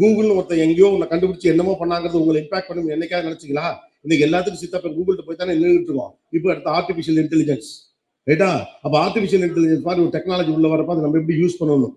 கூகுள்னு ஒருத்தன் எங்கேயோ உன்னை கண்டுபிடிச்சி என்னமோ பண்ணாங்கிறது உங்களை இம்பாக்ட் பண்ணும் என்னைக்காவது நினைச்சீங்களா? இன்னைக்கு எல்லாத்துக்கும் சித்தப்ப கூகுள்கிட்ட போய் தானே நின்றுட்டு இருக்கோம். இப்போ அடுத்த ஆர்டிபிஷியல் இன்டெலிஜென்ஸ் ரைட்டா அப்போ ஆர்டிபிஷியல் இன்டெலிஜென்ஸ் மாதிரி ஒரு டெக்னாலஜி உள்ள வரப்ப அதை நம்ம எப்படி யூஸ் பண்ணணும்?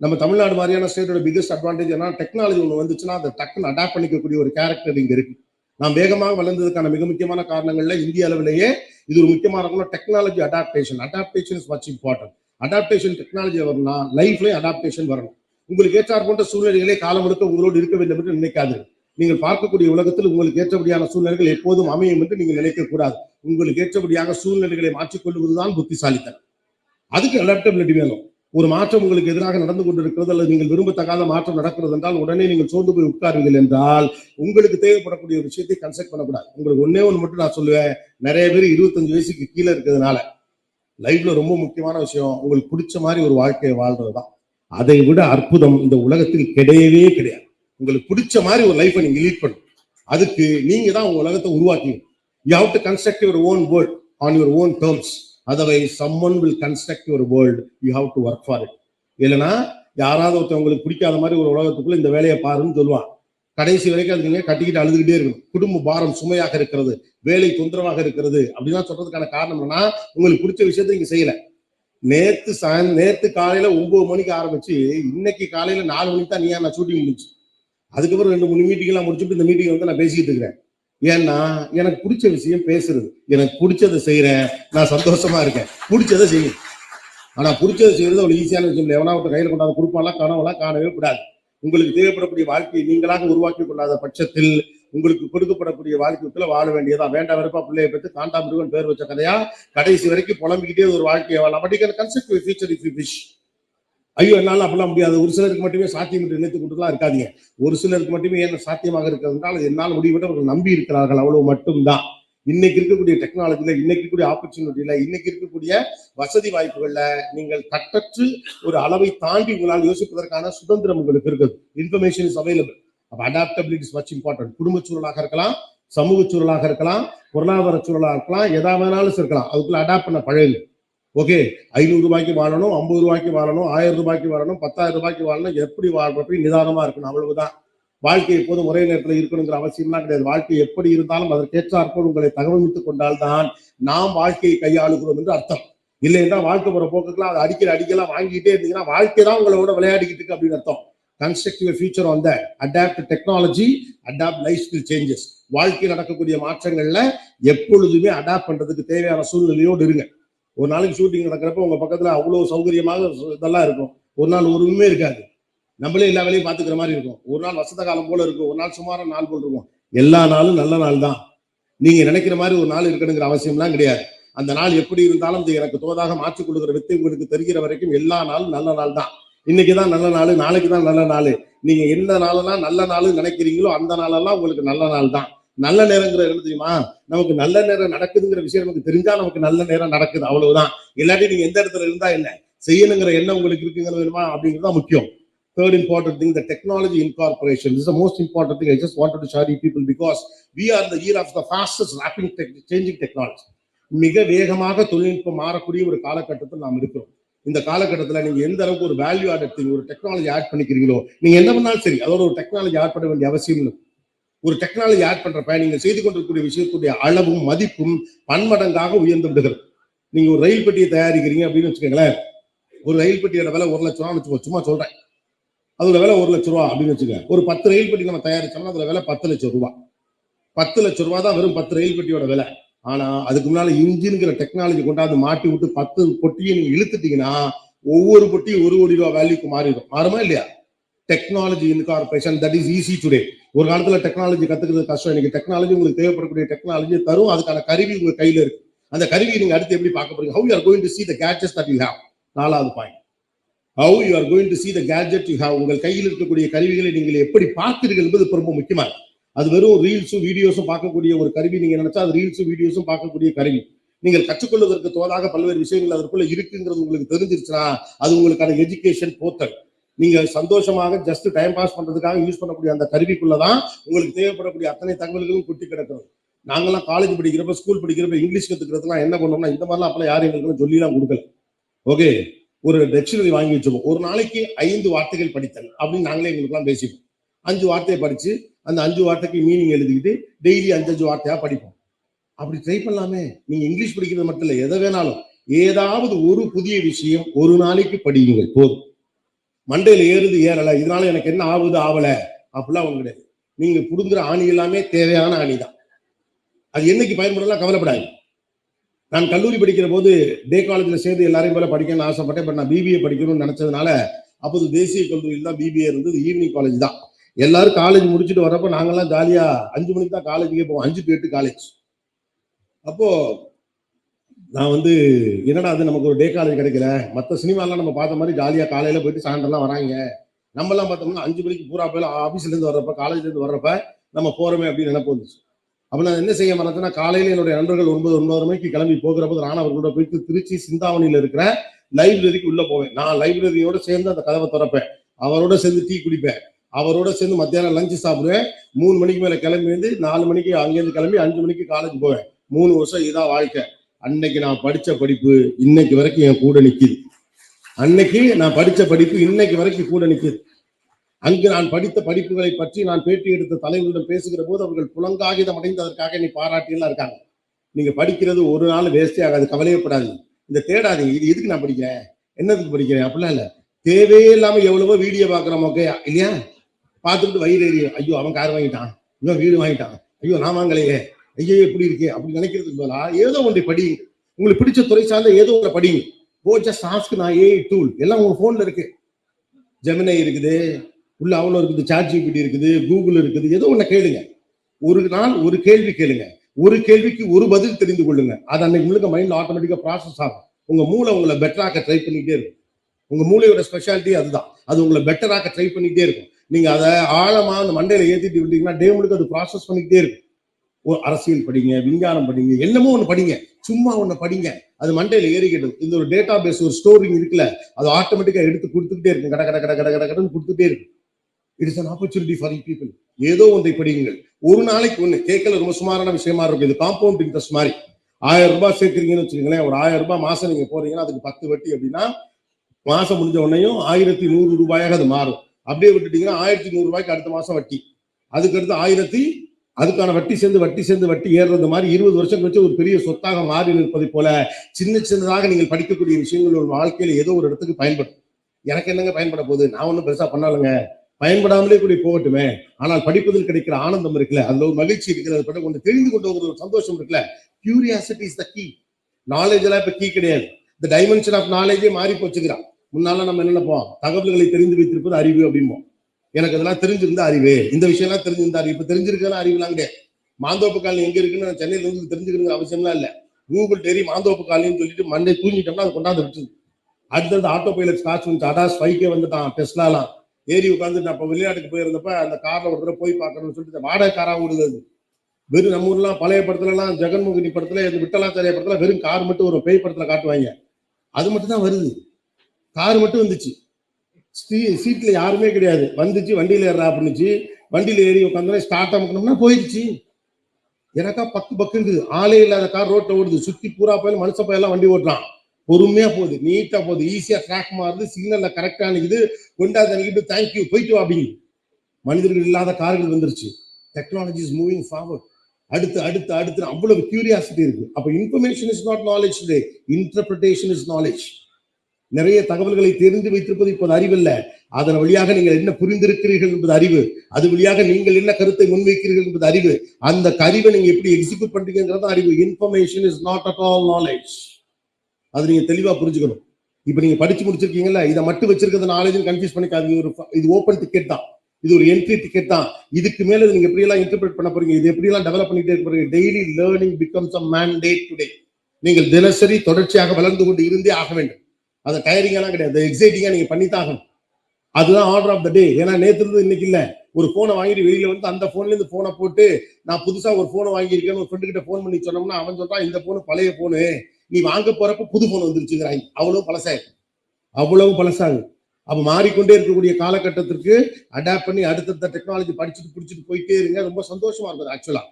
நம்ம தமிழ்நாடு மாதிரியான ஸ்டேட்டோட பிகஸ்ட் அட்வான்டேஜ் என்ன டெக்னாலஜி ஒன்று வந்துச்சுன்னா அதை டக்குன்னு அடாப்ட் பண்ணிக்கக்கூடிய ஒரு கேரக்டர் இங்கே இருக்கு. நாம் வேகமாக வளர்ந்ததுக்கான மிக முக்கியமான காரணங்கள்ல இந்திய அளவிலேயே இது ஒரு முக்கியமான technology adaptation adaptation is much important adaptation technology வரணும்னா லைஃப்லேயும் அடாப்டேஷன் வரணும். உங்களுக்கு ஏற்றார் போன்ற சூழ்நிலைகளே காலம் முழுக்க உங்களோடு இருக்க வேண்டும் என்று நினைக்காது. நீங்கள் பார்க்கக்கூடிய உலகத்தில் உங்களுக்கு ஏற்றபடியான சூழ்நிலைகள் எப்போதும் அமையும் என்று நீங்கள் நினைக்க கூடாது. உங்களுக்கு ஏற்றபடியாக சூழ்நிலைகளை மாற்றிக்கொள்வதுதான் புத்திசாலித்தனம். அதுக்கு அடாப்டபிலிட்டி வேணும். ஒரு மாற்றம் உங்களுக்கு எதிராக நடந்து கொண்டிருக்கிறது அல்லது நீங்கள் விரும்பத்தகாத மாற்றம் நடக்கிறது என்றால் உடனே நீங்கள் சோர்ந்து போய் உட்காருங்கள் என்றால் உங்களுக்கு தேவைப்படக்கூடிய ஒரு விஷயத்தை கன்செக்ட் பண்ணக்கூடாது. உங்களுக்கு ஒன்னே ஒன்று மட்டும் நான் சொல்லுவேன். நிறைய பேர் இருபத்தஞ்சு வயசுக்கு கீழே இருக்கிறதுனால லைஃப்ல ரொம்ப முக்கியமான விஷயம் உங்களுக்கு பிடிச்ச மாதிரி ஒரு வாழ்க்கையை வாழ்றதுதான். அதை விட அற்புதம் இந்த உலகத்தில் கிடையவே கிடையாது. உங்களுக்கு பிடிச்ச மாதிரி ஒரு லைஃப்பை நீங்க லீட் பண்ணும் அதுக்கு நீங்க தான் உங்க உலகத்தை உருவாக்கி you have to construct your own world on your own terms otherwise someone will construct your world you have to work for it இல்லைன்னா யாராவது ஒருத்தவங்களுக்கு பிடிக்காத மாதிரி ஒரு உலகத்துக்குள்ள இந்த வேலையை பாருன்னு சொல்லுவான். கடைசி வரைக்கும் அதுக்கு நீங்க கட்டிக்கிட்டு அழுதுகிட்டே இருக்கணும். குடும்ப பாரம் சுமையாக இருக்கிறது வேலை தொந்தரவாக இருக்கிறது. அப்படின்னா சொல்றதுக்கான காரணம் என்னன்னா உங்களுக்கு பிடிச்ச விஷயத்த நீங்க செய்யலை. நேத்து சாயந் நேத்து காலையில ஒன்பது மணிக்கு ஆரம்பிச்சு இன்னைக்கு காலையில நாலு மணிக்கு தான் நீ நான் ஷூட்டிங் முடிச்சு அதுக்கப்புறம் ரெண்டு மூணு மீட்டிங் எல்லாம் முடிச்சுட்டு இந்த மீட்டிங் வந்து நான் பேசிட்டு இருக்கிறேன். ஏன்னா எனக்கு பிடிச்ச விஷயம் பேசுறது. எனக்கு பிடிச்சதை செய்யறேன் நான் சந்தோஷமா இருக்கேன். பிடிச்சதை செய்யும் ஆனா பிடிச்சதை செய்யறது அவ்வளவு ஈஸியான விஷயம் இல்லை. எவனா ஒருத்தன் கையில கொண்டாந்து கொடுப்பாலாம் கனவுலாம் காணவே கூடாது. உங்களுக்கு தேவைப்படக்கூடிய வாழ்க்கையை நீங்களாக உருவாக்கி கொள்ளாத பட்சத்தில் உங்களுக்கு கொடுக்கப்படக்கூடிய வாழ்க்கைக்குள்ள வாழ வேண்டியதா? வேண்டாம் வெறுப்பா பிள்ளைய பெற்று காண்டாமிருகன் பேர் வச்ச கதையா? கடைசி வரைக்கும் புலம்பிக்கிட்டே ஒரு வாழ்க்கையை வாழலாம். But can concept future if you wish ஐயோ என்னால அப்படிலாம் முடியாது. ஒரு சிலருக்கு மட்டுமே சாத்தியம் என்று நினைத்துக் கொண்டுலாம் இருக்காதீங்க. ஒரு சிலருக்கு மட்டுமே என்ன சாத்தியமாக இருக்கிறதுனால என்னால் முடிவிட்டு அவர்கள் நம்பி இருக்கிறார்கள். அவ்வளவு மட்டும்தான். இன்னைக்கு இருக்கக்கூடிய டெக்னாலஜியில இன்னைக்கு இருக்கக்கூடிய ஆப்பர்ச்சுனிட்டியில இன்னைக்கு இருக்கக்கூடிய வசதி வாய்ப்புகள்ல நீங்கள் கட்டற்று ஒரு அளவை தாண்டி உங்களால் யோசிப்பதற்கான சுதந்திரம் உங்களுக்கு இருக்குது. இன்ஃபர்மேஷன் இஸ் அவைலபிள் அப்ப அடாப்டபிலிட்டி இஸ் மச் இம்பார்ட்டன்ட் குடும்ப சூழலாக இருக்கலாம் சமூக சூழலாக இருக்கலாம் பொருளாதார சூழலாக இருக்கலாம் எதா வேணாலும் இருக்கலாம். அதுக்குள்ள அடாப்ட் பண்ண பழகுங்க ஓகே ஐநூறு ரூபாய்க்கு வாழணும் ஐம்பது ரூபாய்க்கு வாழணும் ஆயிரம் ரூபாய்க்கு வாழணும் பத்தாயிரம் ரூபாய்க்கு வாழணும் எப்படி வாழ்றப்ப நிதானமா இருக்கணும் அவ்வளவுதான். வாழ்க்கை எப்போதும் ஒரே நேரத்தில் இருக்கணுங்கிற அவசியம்லாம் கிடையாது. வாழ்க்கை எப்படி இருந்தாலும் அதற்கேற்றாற்போல் உங்களை தகவமைத்துக் கொண்டால்தான் நாம் வாழ்க்கையை கையாளுகிறோம் என்று அர்த்தம். இல்லைன்னா வாழ்க்கை போற போக்குக்கெல்லாம் அதை அடிக்கிற அடிக்கலாம் வாங்கிட்டே இருந்தீங்கன்னா வாழ்க்கை தான் உங்களோட விளையாடிக்கிட்டு இருக்கு அப்படின்னு அர்த்தம். Construct your future on that adapt technology adapt life skill changes வாழ்க்கையில் நடக்கக்கூடிய மாற்றங்கள்ல எப்பொழுதுமே அடாப்ட் பண்றதுக்கு தேவையான சூழ்நிலையோடு இருங்க. ஒரு நாளைக்கு ஷூட்டிங் நடக்கிறப்ப உங்க பக்கத்துல அவ்வளோ சௌகரியமாக இதெல்லாம் இருக்கும். ஒரு நாள் ஒருவுமே இருக்காது. நம்மளே எல்லா வேலையும் பார்த்துக்கிற மாதிரி இருக்கும். ஒரு நாள் வசந்த காலம் போல இருக்கும். ஒரு நாள் சுமாராக நாள் போல் இருக்கும். எல்லா நாளும் நல்ல நாள் தான். நீங்க நினைக்கிற மாதிரி ஒரு நாள் இருக்கணுங்கிற அவசியம்லாம் கிடையாது. அந்த நாள் எப்படி இருந்தாலும் எனக்கு தோதாக மாற்றிக் கொள்கிற வித்தை உங்களுக்கு தெரிகிற வரைக்கும் எல்லா நாளும் நல்ல நாள் தான். இன்னைக்கு தான் நல்ல நாள் நாளைக்கு தான் நல்ல நாள். நீங்க எந்த நாளெல்லாம் நல்ல நாள் நினைக்கிறீங்களோ அந்த நாளெல்லாம் உங்களுக்கு நல்ல நாள் தான். நல்ல நேரங்கிற என்ன தெரியுமா? நமக்கு நல்ல நேரம் நடக்குதுங்கிற விஷயம் நமக்கு தெரிஞ்சா நமக்கு நல்ல நேரம் நடக்குது. அவ்வளவுதான். இல்லாட்டி நீங்க எந்த இடத்துல இருந்தா என்ன? செய்யணுங்கிற எண்ணம் உங்களுக்கு இருக்குங்கிறது வேணுமா அப்படிங்கிறது தான் முக்கியம். Third important thing the technology incorporation. This is the most important thing. I just wanted to share you people because we are in the year of the fastest rapid tech, changing technology. மிக வேகமாக தொழில்நுட்பம் மாறக்கூடிய ஒரு காலகட்டத்தில் நாம் இருக்கிறோம். இந்த காலகட்டத்தில் நீங்க எந்த அளவுக்கு ஒரு வேல்யூ ஆட் எடுத்தீங்க ஒரு டெக்னாலஜி ஆட் பண்ணிக்கிறீங்களோ நீங்க என்ன பண்ணாலும் சரி அதோட ஒரு டெக்னாலஜி ஆட் பண்ண வேண்டிய அவசியம் இல்லை. ஒரு டெக்னாலஜி ஆட் பண்றப்ப நீங்க செய்து கொண்டிருக்கக்கூடிய விஷயத்துடைய அளவும் மதிப்பும் பன்மடங்காக உயர்ந்து விடுகிறது. நீங்க ஒரு ரயில் பெட்டியை தயாரிக்கிறீங்க அப்படின்னு வச்சுக்கோங்களேன். ஒரு ரயில் பெட்டியோட விலை ஒரு லட்சம் ரூபான்னு வச்சுக்கோ சும்மா சொல்றேன். அதோட விலை ஒரு லட்சம் ரூபா அப்படின்னு வச்சுக்க ஒரு பத்து ரயில் பெட்டி நம்ம தயாரிச்சோம்னா அதோட விலை பத்து லட்சம் ரூபா. பத்து லட்சம் ரூபா தான் வெறும் பத்து ரயில் பெட்டியோட விலை. ஆனா அதுக்கு முன்னால இன்ஜின்ங்கிற டெக்னாலஜி கொண்டாந்து மாட்டி விட்டு பத்து பொட்டியை நீங்க இழுத்துட்டீங்கன்னா ஒவ்வொரு பொட்டியும் ஒரு கோடி ரூபாய் வேல்யூக்கு மாறிடும். மாறுமா இல்லையா? Technology incorporation that is easy today ஒரு காலத்துல டெக்னாலஜி கத்துக்கிறது கஷ்டம். இன்னைக்கு டெக்னாலஜி உங்களுக்கு தேவைப்படக்கூடிய டெக்னாலஜி தரும். அதுக்கான கருவி உங்க கையில இருக்கு. அந்த கருவியை நீங்க அடுத்து எப்படி பார்க்க போறீங்க? How you are going to see the gadget that you have நாலாவது point how you are going to see the gadget you have உங்கள் கையில் இருக்கக்கூடிய கருவிகளை நீங்கள் எப்படி பார்க்கிறீர்கள் என்பது ரொம்ப முக்கியமா இருக்கு. அது வெறும் ரீல்ஸும் வீடியோஸும் பார்க்கக்கூடிய ஒரு கருவி. நீங்க நினைச்சா அது ரீல்ஸும் வீடியோஸும் பார்க்கக்கூடிய கருவி. நீங்கள் கற்றுக்கொள்வதற்கு தோதாக பல்வேறு விஷயங்கள் அதற்குள்ள இருக்குங்கிறது உங்களுக்கு தெரிஞ்சிருச்சுன்னா அது உங்களுக்கான எஜுகேஷன் போர்ட்டல் நீங்க சந்தோஷமாக ஜஸ்ட் டைம் பாஸ் பண்றதுக்காக யூஸ் பண்ணக்கூடிய அந்த கருவிக்குள்ளதான் உங்களுக்கு தேவைப்படக்கூடிய அத்தனை தகவல்களும் குட்டி கிடக்கிறது. நாங்கெல்லாம் காலேஜ் படிக்கிறப்ப ஸ்கூல் படிக்கிறப்ப இங்கிலீஷ் கத்துக்கிறதுலாம் என்ன பண்ணோம்னா இந்த மாதிரிலாம் அப்பெல்லாம் யாரும் எங்களுக்கு சொல்லிலாம் கொடுக்கல. ஓகே ஒரு டெக்ஷனரி வாங்கி வச்சுப்போம் ஒரு நாளைக்கு ஐந்து வார்த்தைகள் படித்தல் அப்படின்னு நாங்களே எங்களுக்குலாம் பேசிப்போம். அஞ்சு வார்த்தையை படிச்சு அந்த அஞ்சு வார்த்தைக்கு மீனிங் எழுதிக்கிட்டு டெய்லி அஞ்சு அஞ்சு வார்த்தையா படிப்போம். அப்படி ட்ரை பண்ணலாமே. நீங்க இங்கிலீஷ் படிக்கிறது மட்டும் இல்லை எதை வேணாலும். ஏதாவது ஒரு புதிய விஷயம் ஒரு நாளைக்கு படியுங்கள் போதும். மண்டையில் ஏறுது ஏறல இதனால எனக்கு என்ன ஆகுது ஆகலை அப்படிலாம் அவங்க கிடையாது. நீங்க புடுங்குற ஆணி எல்லாமே தேவையான ஆணி தான் அது என்னைக்கு பயன்படலாம் கவலைப்படாது நான் கல்லூரி படிக்கிற போது டே காலேஜில் சேர்ந்து எல்லாரையும் போல படிக்கணும்னு ஆசைப்பட்டேன் பட் நான் பிபிஏ படிக்கணும்னு நினைச்சதுனால அப்போது தேசிய கல்லூரியில் தான் பிபிஏ இருந்தது ஈவினிங் காலேஜ் தான். எல்லாரும் காலேஜ் முடிச்சுட்டு வரப்ப நாங்கெல்லாம் ஜாலியா அஞ்சு மணிக்கு தான் காலேஜுக்கே போவோம். அஞ்சு டு எட்டு காலேஜ் அப்போ நான் வந்து என்னடா அது நமக்கு ஒரு டே காலேஜ் கிடைக்கல? மற்ற சினிமாலாம் நம்ம பார்த்த மாதிரி ஜாலியா காலையில போயிட்டு சாயந்தரம்லாம் வராங்க. நம்மலாம் பார்த்தோம்னா அஞ்சு மணிக்கு பூரா போயில ஆஃபீஸ்ல இருந்து வர்றப்ப காலேஜ்ல இருந்து வர்றப்ப நம்ம போறோமே அப்படின்னு நினைப்பு வந்துச்சு. அப்போ நான் என்ன செய்ய மறந்தேன்னா காலையில என்னுடைய நண்பர்கள் ஒன்பது ஒன்பது மணிக்கு கிளம்பி போகிற போது நான் அவர்களோட போயிட்டு திருச்சி சிந்தாவணியில் இருக்கிற லைப்ரரிக்கு உள்ள போவேன். நான் லைப்ரரியோட சேர்ந்து அந்த கதவை திறப்பேன். அவரோட சேர்ந்து டீ குடிப்பேன். அவரோட சேர்ந்து மத்தியானம் லஞ்சு சாப்பிடுவேன். மூணு மணிக்கு மேல கிளம்பி வந்து நாலு மணிக்கு அங்கேருந்து கிளம்பி அஞ்சு மணிக்கு காலேஜ் போவேன். மூணு வருஷம் இதான் வாழ்க்கை. அன்னைக்கு நான் படிச்ச படிப்பு இன்னைக்கு வரைக்கும் என் கூட நிக்குது. அன்னைக்கு நான் படிச்ச படிப்பு இன்னைக்கு வரைக்கும் கூட நிக்குது. அங்கு நான் படித்த படிப்புகளை பற்றி நான் பேட்டி எடுத்த தலைவர்களிடம் பேசுகிற போது அவர்கள் புலங்காகிதம் அடைந்ததற்காக நீ பாராட்டியெல்லாம் இருக்காங்க. நீங்க படிக்கிறது ஒரு நாள் வேஸ்டே ஆகாது கவலையப்படாது இந்த தேடாதீங்க. இது எதுக்கு நான் படிக்கிறேன்? என்னதுக்கு படிக்கிறேன்? அப்படிலாம் இல்லை. தேவையே இல்லாம எவ்வளவோ வீடியோ பாக்குறோம் ஓகே இல்லையா? பார்த்துட்டு வயிறு எரியும் ஐயோ அவன் கார் வாங்கிட்டான். இவன் வீடு வாங்கிட்டான். ஐயோ நான் வாங்கலையே. ஐயோ எப்படி இருக்கு? அப்படி நினைக்கிறதுக்கு பதிலா ஏதோ ஒன்றை படிங்க உங்களுக்கு பிடிச்ச துறை சார்ந்த ஏதோ ஒன்றை படிங்க ஓ ஜஸ்ட் ஆஸ்க் நான் ஏஐ டூல் எல்லாம் உங்க போன்ல இருக்கு. ஜெமினை இருக்குது. உள்ள அவ்வளோ இருக்குது. சார்ஜ் ஜிபிடி இருக்குது. கூகுள் இருக்குது. ஏதோ ஒண்ணு கேளுங்க. ஒரு நாள் ஒரு கேள்வி கேளுங்க. ஒரு கேள்விக்கு ஒரு பதில் தெரிந்து கொள்ளுங்க. அது அன்னைக்கு முழுக்க மைண்ட்ல ஆட்டோமேட்டிக்கா ப்ராசஸ் ஆகும். உங்க மூளை உங்களை பெட்டராக்க ட்ரை பண்ணிட்டே இருக்கும். உங்க மூளையோட ஸ்பெஷாலிட்டி அதுதான். அது உங்களை பெட்டராக்க ட்ரை பண்ணிட்டே இருக்கும். நீங்க அதை ஆழமா அந்த மண்டையில ஏத்திட்டு விட்டீங்கன்னா டே முழுக்க அது ப்ராசஸ் பண்ணிக்கிட்டே இருக்கும். ஓ, அரசியல் படிங்க விஞ்ஞானம் படிங்க என்னமோ ஒண்ணு படிங்க. சும்மா ஒண்ணு படிங்க. அது மண்டையில ஏறிக்கிடும் இந்த ஒரு டேட்டா பேஸ் ஒரு ஸ்டோரிங் இருக்குல்ல அது ஆட்டோமேட்டிக்கா எடுத்து கொடுத்துக்கிட்டே இருக்கும். கட கட கட கட கட கடன்னு கொடுத்துட்டே இருக்கும். It is opportunity opportunity for people ஏதோ ஒன்றை படியுங்கள். ஒரு நாளைக்கு ஒண்ணு. கேட்கல ரொம்ப சுமாரான விஷயமா இருக்கும். இது காம்பவுண்ட் இன்ட்ரெஸ்ட் மாதிரி. ஆயிரம் ரூபாய் சேர்க்குறீங்கன்னு வச்சுக்கோங்களேன். ஒரு ஆயிரம் ரூபாய் மாசம் நீங்க போறீங்கன்னா அதுக்கு பத்து வட்டி அப்படின்னா மாசம் முடிஞ்ச உடனேயும் ஆயிரத்தி நூறு ரூபாயாக அது மாறும். அப்படியே விட்டுட்டீங்கன்னா ஆயிரத்தி நூறு ரூபாய்க்கு அடுத்த மாசம் வட்டி. அதுக்கு அடுத்து ஆயிரத்தி அதுக்கான வட்டி சேர்ந்து வட்டி சேர்ந்து வட்டி ஏறுறது மாதிரி இருபது வருஷம் கழிச்சு ஒரு பெரிய சொத்தாக மாறி நிற்பதை போல சின்ன சின்னதாக நீங்கள் படிக்கக்கூடிய விஷயங்கள் ஒரு வாழ்க்கையில ஏதோ ஒரு இடத்துக்கு பயன்படும். எனக்கு என்னங்க பயன்பட போகுது? நான் ஒன்றும் பெருசா பண்ணாலுங்க. பயன்படாமலே கூட போகட்டுமே. ஆனால் படிப்பதில் கிடைக்கிற ஆனந்தம் இருக்குல்ல. அதுல ஒரு மகிழ்ச்சி இருக்குது அதை பற்றி கொஞ்சம் தெரிந்து கொண்டு ஒரு சந்தோஷம் இருக்குல்ல. Curiosity is the key knowledge எல்லாம் இப்ப கீ கிடையாது. இந்த டைமென்ஷன் ஆஃப் நாலேஜே மாறி போச்சுக்கிறான் முன்னால நம்ம என்ன நினைப்போம்? தகவல்களை தெரிந்து வைத்திருப்பது அறிவு அப்படிம்போம். எனக்கு இதெல்லாம் தெரிஞ்சிருந்தா அறிவு. இந்த விஷயம்லாம் தெரிஞ்சிருந்தா அறிவு. இப்ப தெரிஞ்சிருக்கலாம் அறிவுலாம் கிடையாது. மாந்தோப்பு காலனி எங்க இருக்குன்னு நான் சென்னையில இருந்து தெரிஞ்சுக்கணுங்கிற அவசியம்லாம் இல்ல. கூகுள் தேடி மாந்தோப்பு காலனின்னு சொல்லிட்டு மண்டே தூங்கிட்டோம்னா அதை கொண்டாந்து விட்டுருது. அடுத்தது ஆட்டோ பைலட் காசு வந்து அடாஸ் ஃபைக்கே வந்துட்டான் டெஸ்லாலாம். ஏறி உட்காந்து நான் இப்ப வெளிநாட்டுக்கு போயிருந்தப்ப அந்த கார்ல ஒரு தடவை போய் பார்க்கணும்னு சொல்லிட்டு வாடகை காரா ஓடுது அது. வெறும் நம்ம ஊர்லாம் பழைய படத்துல எல்லாம் ஜெகன்மோகினி படத்துல இந்த விட்டலாச்சாரிய படத்துல வெறும் கார் மட்டும் ஒரு பேய் படத்துல காட்டுவாங்க அது மட்டும் தான் வருது. கார் மட்டும் வந்துச்சு. ஸ்டீ சீட்ல யாருமே கிடையாது. வந்துச்சு வண்டியில ஏறா அப்படின்னுச்சு. வண்டியில ஏறி உட்காந்து ஸ்டார்ட் ஆகணும்னா போயிடுச்சு. எனக்கா பத்து பக்கம் இருக்குது. ஆளே இல்லாத கார் ரோட்ல ஓடுது. சுத்தி பூரா போய் மனுஷ போயெல்லாம் வண்டி ஓட்டுறான். பொறுமையா போகுது. நீட்டா போகுது. ஈஸியா ட்ராக் மாறுது. சிக்னல்ல கரெக்டா நிக்குது. கொண்டாந்து அணிக்கிட்டு தேங்க்யூ போயிட்டு வா அப்படிங்க மனிதர்கள் இல்லாத கார்கள் வந்துருச்சு. டெக்னாலஜி இஸ் மூவிங் ஃபார்வர்ட் அடுத்து அடுத்து அடுத்து அவ்வளவு கியூரியாசிட்டி இருக்கு. அப்ப information is not knowledge today interpretation is knowledge நிறைய தகவல்களை தெரிந்து வைத்திருப்பது இப்போது அறிவல்ல. அதன் வழியாக நீங்கள் என்ன புரிந்திருக்கிறீர்கள் என்பது அறிவு. அது வழியாக நீங்கள் என்ன கருத்தை முன்வைக்கிறீர்கள் என்பது அறிவு. அந்த அறிவை நீங்க எப்படி எக்ஸிக்யூட் பண்றீங்கிறது அறிவு. Information is not at all knowledge அது நீங்க தெளிவா புரிஞ்சுக்கணும். இப்ப நீங்க படிச்சு முடிச்சிருக்கீங்கல்ல இதை மட்டும் வச்சிருக்கிறது நாலேஜ் கன்ஃபியூஸ் பண்ணிக்காதீங்க. ஒரு இது ஓப்பன் டிக்கெட் தான். இது ஒரு என்ட்ரி டிக்கெட் தான். இதுக்கு மேல நீங்க எப்படி எல்லாம் இன்டர்பிரேட் பண்ண போறீங்க? இது எப்படி எல்லாம் டெவலப் பண்ணிட்டே இருக்க போறீங்க? Daily learning becomes a mandate today நீங்கள் தினசரி தொடர்ச்சியாக வளர்ந்து கொண்டு இருந்தே ஆக வேண்டும். அது டயரிங்கெல்லாம் கிடையாது. எக்ஸைட்டிங்கா நீங்க பண்ணித்தாகணும். அதுதான் ஆர்டர் ஆஃப் த டே ஏன்னா நேத்து இருந்து இன்னைக்கு இல்ல. ஒரு போனை வாங்கிட்டு வெளியில வந்து அந்த போன்ல இருந்து போனை போட்டு நான் புதுசா ஒரு போனை வாங்கியிருக்கேன்னு ஒரு ஃப்ரெண்டு கிட்ட போன் பண்ணி சொன்னோம்னா அவன் சொல்றான் இந்த போன் பழைய போனு நீ வாங்க போறப்ப புது போன் வந்துருச்சுங்கிறாங்க அவ்வளவு பழசாயிருக்கு அவ்வளவு பழசாகும் அப்ப மாறிக்கொண்டே இருக்கக்கூடிய காலகட்டத்திற்கு அடாப்ட் பண்ணி அடுத்தடுத்த டெக்னாலஜி படிச்சுட்டு பிடிச்சிட்டு போயிட்டே இருங்க. ரொம்ப சந்தோஷமா இருக்குது ஆக்சுவலா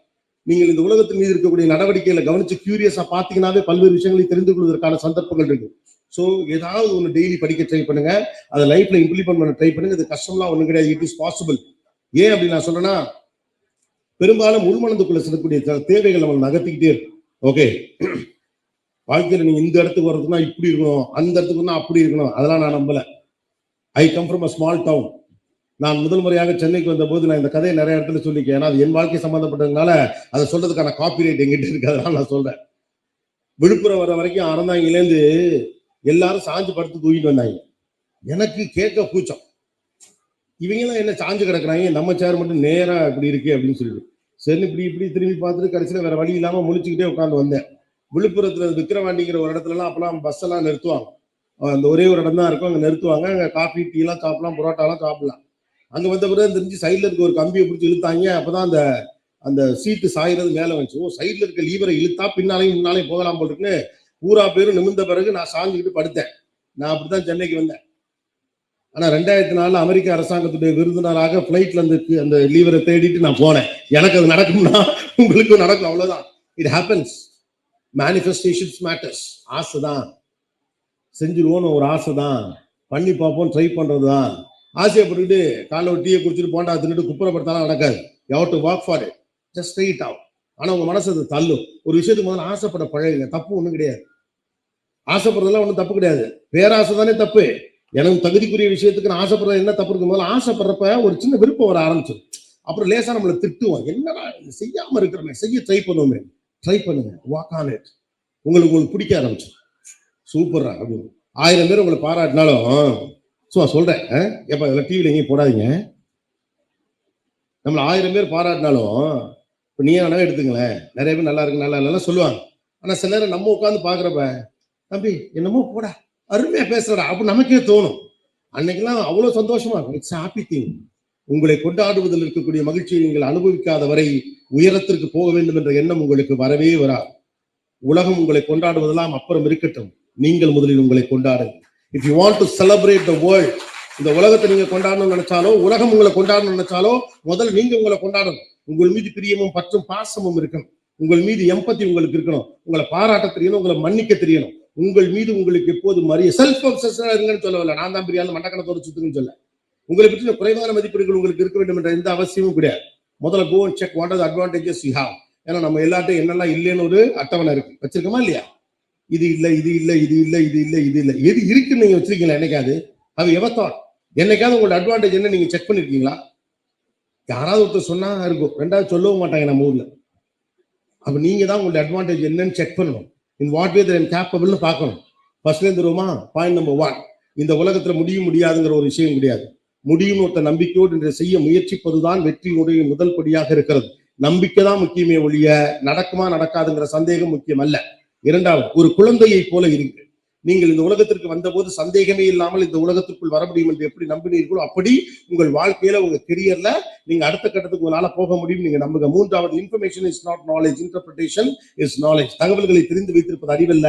நீங்கள் இந்த உலகத்தின் மீது இருக்கக்கூடிய நடவடிக்கைகளை கவனிச்சு கியூரியஸா பாத்தீங்கன்னாவே பல்வேறு விஷயங்களை தெரிந்து கொள்வதற்கான சந்தர்ப்பங்கள் இருக்கு. ஸோ ஏதாவது ஒன்று டெய்லி படிக்க ட்ரை பண்ணுங்க. அதை லைஃப்ல இம்ப்ளிமெண்ட் பண்ண ட்ரை பண்ணுங்க. இது கஷ்டம்லாம் ஒன்றும் கிடையாது. இட் இஸ் பாசிபிள் ஏன் அப்படி நான் சொல்றேன்னா பெரும்பாலும் உள்மனதுக்குள்ள செல்லக்கூடிய தேவைகள் நம்ம நகர்த்திக்கிட்டே இருக்கும். ஓகே வாழ்க்கையில நீங்க இந்த இடத்துக்கு வர்றதுக்குன்னா இப்படி இருக்கணும் அந்த இடத்துக்குன்னா அப்படி இருக்கணும். அதெல்லாம் நான் நம்பல. I come from a small town நான் முதல் முறையாக சென்னைக்கு வந்த போது நான் இந்த கதையை நிறைய இடத்துல சொல்லிக்கேன் ஏன்னா அது என் வாழ்க்கை சம்பந்தப்பட்டதுனால அதை சொல்றதுக்கான காப்பிரைட் எங்கிட்ட இருக்கு. அதனால நான் சொல்றேன். விழுப்புரம் வர வரைக்கும் அறந்தாங்கிலேருந்து எல்லாரும் சாஞ்சு படுத்து தூக்கிட்டு வந்தாங்க. எனக்கு கேட்க கூச்சம். இவங்கெல்லாம் என்ன சாஞ்சு கிடக்குறாங்க? நம்ம சேர் மட்டும் நேரா இப்படி இருக்கு அப்படின்னு சொல்லிட்டு. சரி இப்படி இப்படி திரும்பி பார்த்துட்டு கடைசியில வேற வழி இல்லாம முழிச்சுக்கிட்டே உட்காந்து வந்தேன். விழுப்புரத்துல விக்கிரவாண்டிங்கிற ஒரு இடத்துல எல்லாம் அப்பெல்லாம் பஸ் எல்லாம் நிறுத்துவாங்க. அந்த ஒரே ஒரு இடம் தான் இருக்கும். அங்க நிறுத்துவாங்க. அங்க காஃபி டீ எல்லாம் சாப்பிடலாம் புரோட்டாலாம் சாப்பிடலாம். அங்க வந்த பிறகு தெரிஞ்சு சைடில் இருக்க ஒரு கம்பியை பிடிச்சி இழுத்தாங்க. அப்பதான் அந்த அந்த சீட்டு சாயிறது மேல வந்துச்சு. ஓ சைடுல இருக்க லீவரை இழுத்தா பின்னாலையும் முன்னாலையும் போகலாம் போல் இருக்குன்னு பூரா பேரும் நிமிர்ந்த பிறகு நான் சாஞ்சுக்கிட்டு படுத்தேன். நான் அப்படித்தான் சென்னைக்கு வந்தேன். ஆனா ரெண்டாயிரத்தி நாலுல அமெரிக்க அரசாங்கத்துடைய விருந்தினராக பிளைட்ல அந்த அந்த லீவரை தேடிட்டு நான் போனேன். எனக்கு அது நடக்கும்னா உங்களுக்கும் நடக்கும் அவ்வளவுதான். இட் ஹேப்பன்ஸ் மேனிஃபெஸ்டேஷன்ஸ் மேட்டர்ஸ் ஆசைதான். செஞ்சிருவோம்னு ஒரு ஆசை தான் பண்ணி பார்ப்போம் ட்ரை பண்ணுறது தான் ஆசையப்பட்டுட்டு காலைல ஒரு டீயை குடிச்சிட்டு போண்டா தின்னுட்டு குப்புறப்படுத்தாலும் நடக்காது. You've to walk for it just straight ஆகும் ஆனா உங்க மனசு அது தள்ளும். ஒரு விஷயத்துக்கு முதல்ல ஆசைப்பட பழகுங்க. தப்பு ஒண்ணும் கிடையாது. ஆசைப்படுறதுலாம் ஒன்றும் தப்பு கிடையாது. பேராசை தானே தப்பு. எனக்கு தகுதிக்குரிய விஷயத்துக்கு நான் ஆசைப்படுறது என்ன தப்பு இருக்கும் முதல்ல ஆசைப்படுறப்ப ஒரு சின்ன விருப்பம் வர ஆரம்பிச்சிடும் அப்புறம் லேசா நம்மளை திட்டுவோம் என்னடா செய்யாமல் செய்யாம இருக்கிறோமே. செய்ய ட்ரை பண்ணுவோமே. ட்ரை பண்ணுங்க. வாக் ஆன் இட் உங்களுக்கு உங்களுக்கு பிடிக்க ஆரம்பிச்சிடும் சூப்பரா அப்படின்னு. ஆயிரம் பேர் உங்களை பாராட்டினாலும் சும்மா சொல்றேன் அஹ், எப்ப இதெல்லாம் எங்கேயும் போடாதீங்க. நம்மளை ஆயிரம் பேர் பாராட்டினாலும் இப்போ நீயே வேணா எடுத்துங்களேன். நிறைய பேர் நல்லா இருக்கு நல்லா இல்லைன்னா சொல்லுவாங்க. ஆனால் சில நேரம் நம்ம உட்காந்து பார்க்குறப்ப தம்பி என்னமோ போட. அருமையா பேசுறடா. அப்ப நமக்கே தோணும். அன்னைக்கெல்லாம் அவ்வளவு சந்தோஷமா இருக்கும். இட்ஸ் ஹாப்பி திங் உங்களை கொண்டாடுவதில் இருக்கக்கூடிய மகிழ்ச்சியை நீங்கள் அனுபவிக்காத வரை உயரத்திற்கு போக வேண்டும் என்ற எண்ணம் உங்களுக்கு வரவே வராது. உலகம் உங்களை கொண்டாடுவதெல்லாம் அப்புறம் இருக்கட்டும். நீங்கள் முதலில் உங்களை கொண்டாடுங்கள். If you want to celebrate the world இந்த உலகத்தை நீங்க கொண்டாடணும்னு நினைச்சாலோ உலகம் உங்களை கொண்டாடணும்னு நினைச்சாலோ முதல் நீங்க உங்களை கொண்டாடணும். உங்கள் மீது பிரியமும் பற்றும் பாசமும் இருக்கணும். உங்கள் மீது எம்பத்தி உங்களுக்கு இருக்கணும். உங்களை பாராட்ட தெரியணும். உங்களை மன்னிக்க தெரியணும். உங்கள் மீது உங்களுக்கு எப்போது மரிய செல்ஃப் அப்சஷனா இருங்கன்னு சொல்லவில்லை நான் தான் பிரியாத மண்டக்கணத்தோட சுத்துங்கன்னு சொல்ல. உங்களை பற்றின குறைவான மதிப்பீடுகள் உங்களுக்கு இருக்க வேண்டும் என்ற எந்த அவசியமும் கிடையாது. முதல்ல go and check what are advantages you have ஏன்னா நம்ம எல்லாட்டையும் என்னெல்லாம் இல்லைன்னு ஒரு அட்டவணை இருக்கு. வச்சிருக்கோமா இல்லையா? இது இல்லை இது இல்லை இது இல்லை இது இல்லை இது இல்லை. எது இருக்குன்னு நீங்க வச்சிருக்கீங்களா என்னைக்காவது? அது எவர் தாட் என்னைக்காவது உங்களோட அட்வான்டேஜ் என்ன நீங்க செக் பண்ணிருக்கீங்களா? யாராவது ஒருத்தர் சொன்னா இருக்கும். ரெண்டாவது சொல்லவும் மாட்டாங்க நம்ம ஊர்ல. அப்ப நீங்க தான் உங்களோட அட்வான்டேஜ் என்னன்னு செக் பண்ணணும். இன் வாட் வே தன் கேப்பபிள்னு பார்க்கணும். ஃபர்ஸ்ட்ல இருந்து பாயிண்ட் நம்பர் ஒன் இந்த உலகத்துல முடியும் முடியாதுங்கிற ஒரு விஷயம் கிடையாது. முடியும் ஒருத்த நம்பிக்கையோடு என்று செய்ய முயற்சிப்பதுதான் வெற்றியுடைய முதல் படியாக இருக்கிறது. நம்பிக்கை தான் முக்கியமே ஒழிய நடக்குமா நடக்காதுங்கிற சந்தேகம் முக்கியம் அல்ல இரண்டாவது ஒரு குழந்தையை போல இருக்கு நீங்கள் இந்த உலகத்திற்கு வந்தபோது சந்தேகமே இல்லாமல் இந்த உலகத்திற்குள் வர முடியும் என்று எப்படி நம்பினீர்களோ அப்படி உங்கள் வாழ்க்கையில உங்க கெரியர்ல நீங்க அடுத்த கட்டத்துக்கு உங்களால போக முடியும். நீங்க நம்புங்க. மூன்றாவது information is not knowledge interpretation is knowledge தகவல்களை தெரிந்து வைத்திருப்பது அறிவல்ல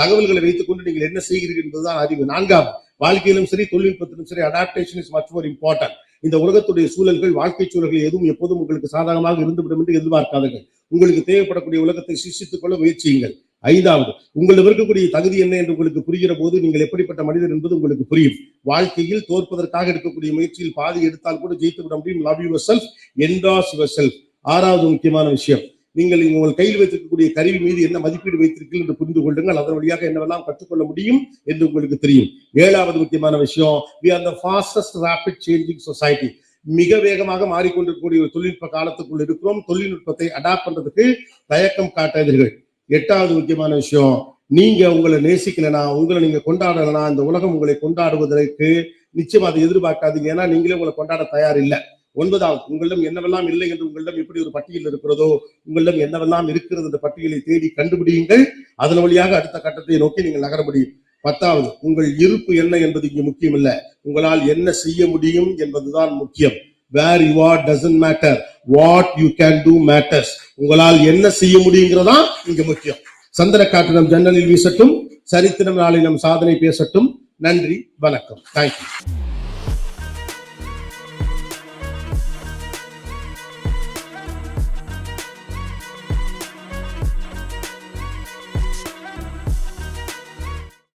தகவல்களை வைத்துக் கொண்டு நீங்கள் என்ன செய்கிறீர்கள் என்பதுதான் அறிவு. நான்காவது வாழ்க்கையிலும் சரி தொழில்நுட்பத்திலும் சரி adaptation is much more important இந்த உலகத்துடைய சூழல்கள் வாழ்க்கை சூழல்கள் எதுவும் எப்போதும் உங்களுக்கு சாதகமாக இருந்துவிடும் என்று எதிர்பார்க்காதீர்கள். உங்களுக்கு தேவைப்படக்கூடிய உலகத்தை சிஷித்துக் கொள்ள முயற்சியுங்கள். ஐந்தாவது உங்களிடம் இருக்கக்கூடிய தகுதி என்ன என்று உங்களுக்கு புரிகிற போது நீங்கள் எப்படிப்பட்ட மனிதர் என்பது உங்களுக்கு புரியும். வாழ்க்கையில் தோற்பதற்காக எடுக்கக்கூடிய முயற்சியில் பாதி எடுத்தால் கூட ஜெயித்து விட முடியும். Love yourself endorse yourself ஆறாவது முக்கியமான விஷயம் நீங்கள் உங்கள் கையில் வைத்திருக்கக்கூடிய கருவி மீது என்ன மதிப்பீடு வைத்திருக்கீர்கள் என்று புரிந்து கொள்ளுங்கள். அதன் வழியாக என்னவெல்லாம் கற்றுக்கொள்ள முடியும் என்று உங்களுக்கு தெரியும். ஏழாவது முக்கியமான விஷயம் we are the fastest rapid changing society மிக வேகமாக மாறிக்கொண்டிருக்கக்கூடிய ஒரு தொழில்நுட்ப காலத்துக்குள் இருக்கிறோம். தொழில்நுட்பத்தை அடாப்ட் பண்றதுக்கு தயக்கம் காட்டாதீர்கள். எட்டாவது முக்கியமான விஷயம் நீங்க உங்களை நேசிக்கலனா உங்களை நீங்க கொண்டாடலனா இந்த உலகம் உங்களை கொண்டாடுவதற்கு நிச்சயம் அதை எதிர்பார்க்காதீங்க. ஏன்னா நீங்களே உங்களை கொண்டாட தயார் இல்லை ஒன்பதாவது உங்களிடம் என்னவெல்லாம் இல்லை என்று உங்களிடம் எப்படி ஒரு பட்டியல் இருக்கிறதோ உங்களிடம் என்னவெல்லாம் இருக்கிறது என்ற பட்டியலை தேடி கண்டுபிடியுங்கள். அதன் வழியாக அடுத்த கட்டத்தை நோக்கி நீங்கள் நகர முடியும் பத்தாவது உங்கள் இருப்பு என்ன என்பது இங்கு முக்கியம் இல்லை உங்களால் என்ன செய்ய முடியும் என்பதுதான் முக்கியம். Where you are doesn't matter what you can do matters உங்களால் என்ன செய்ய முடியுங்கிறதா இங்க முக்கியம். சந்திர காற்றினம் ஜன்னலில் வீசட்டும். சரித்திரம் நாளை நம் சாதனை பேசட்டும். நன்றி வணக்கம். தேங்க்யூ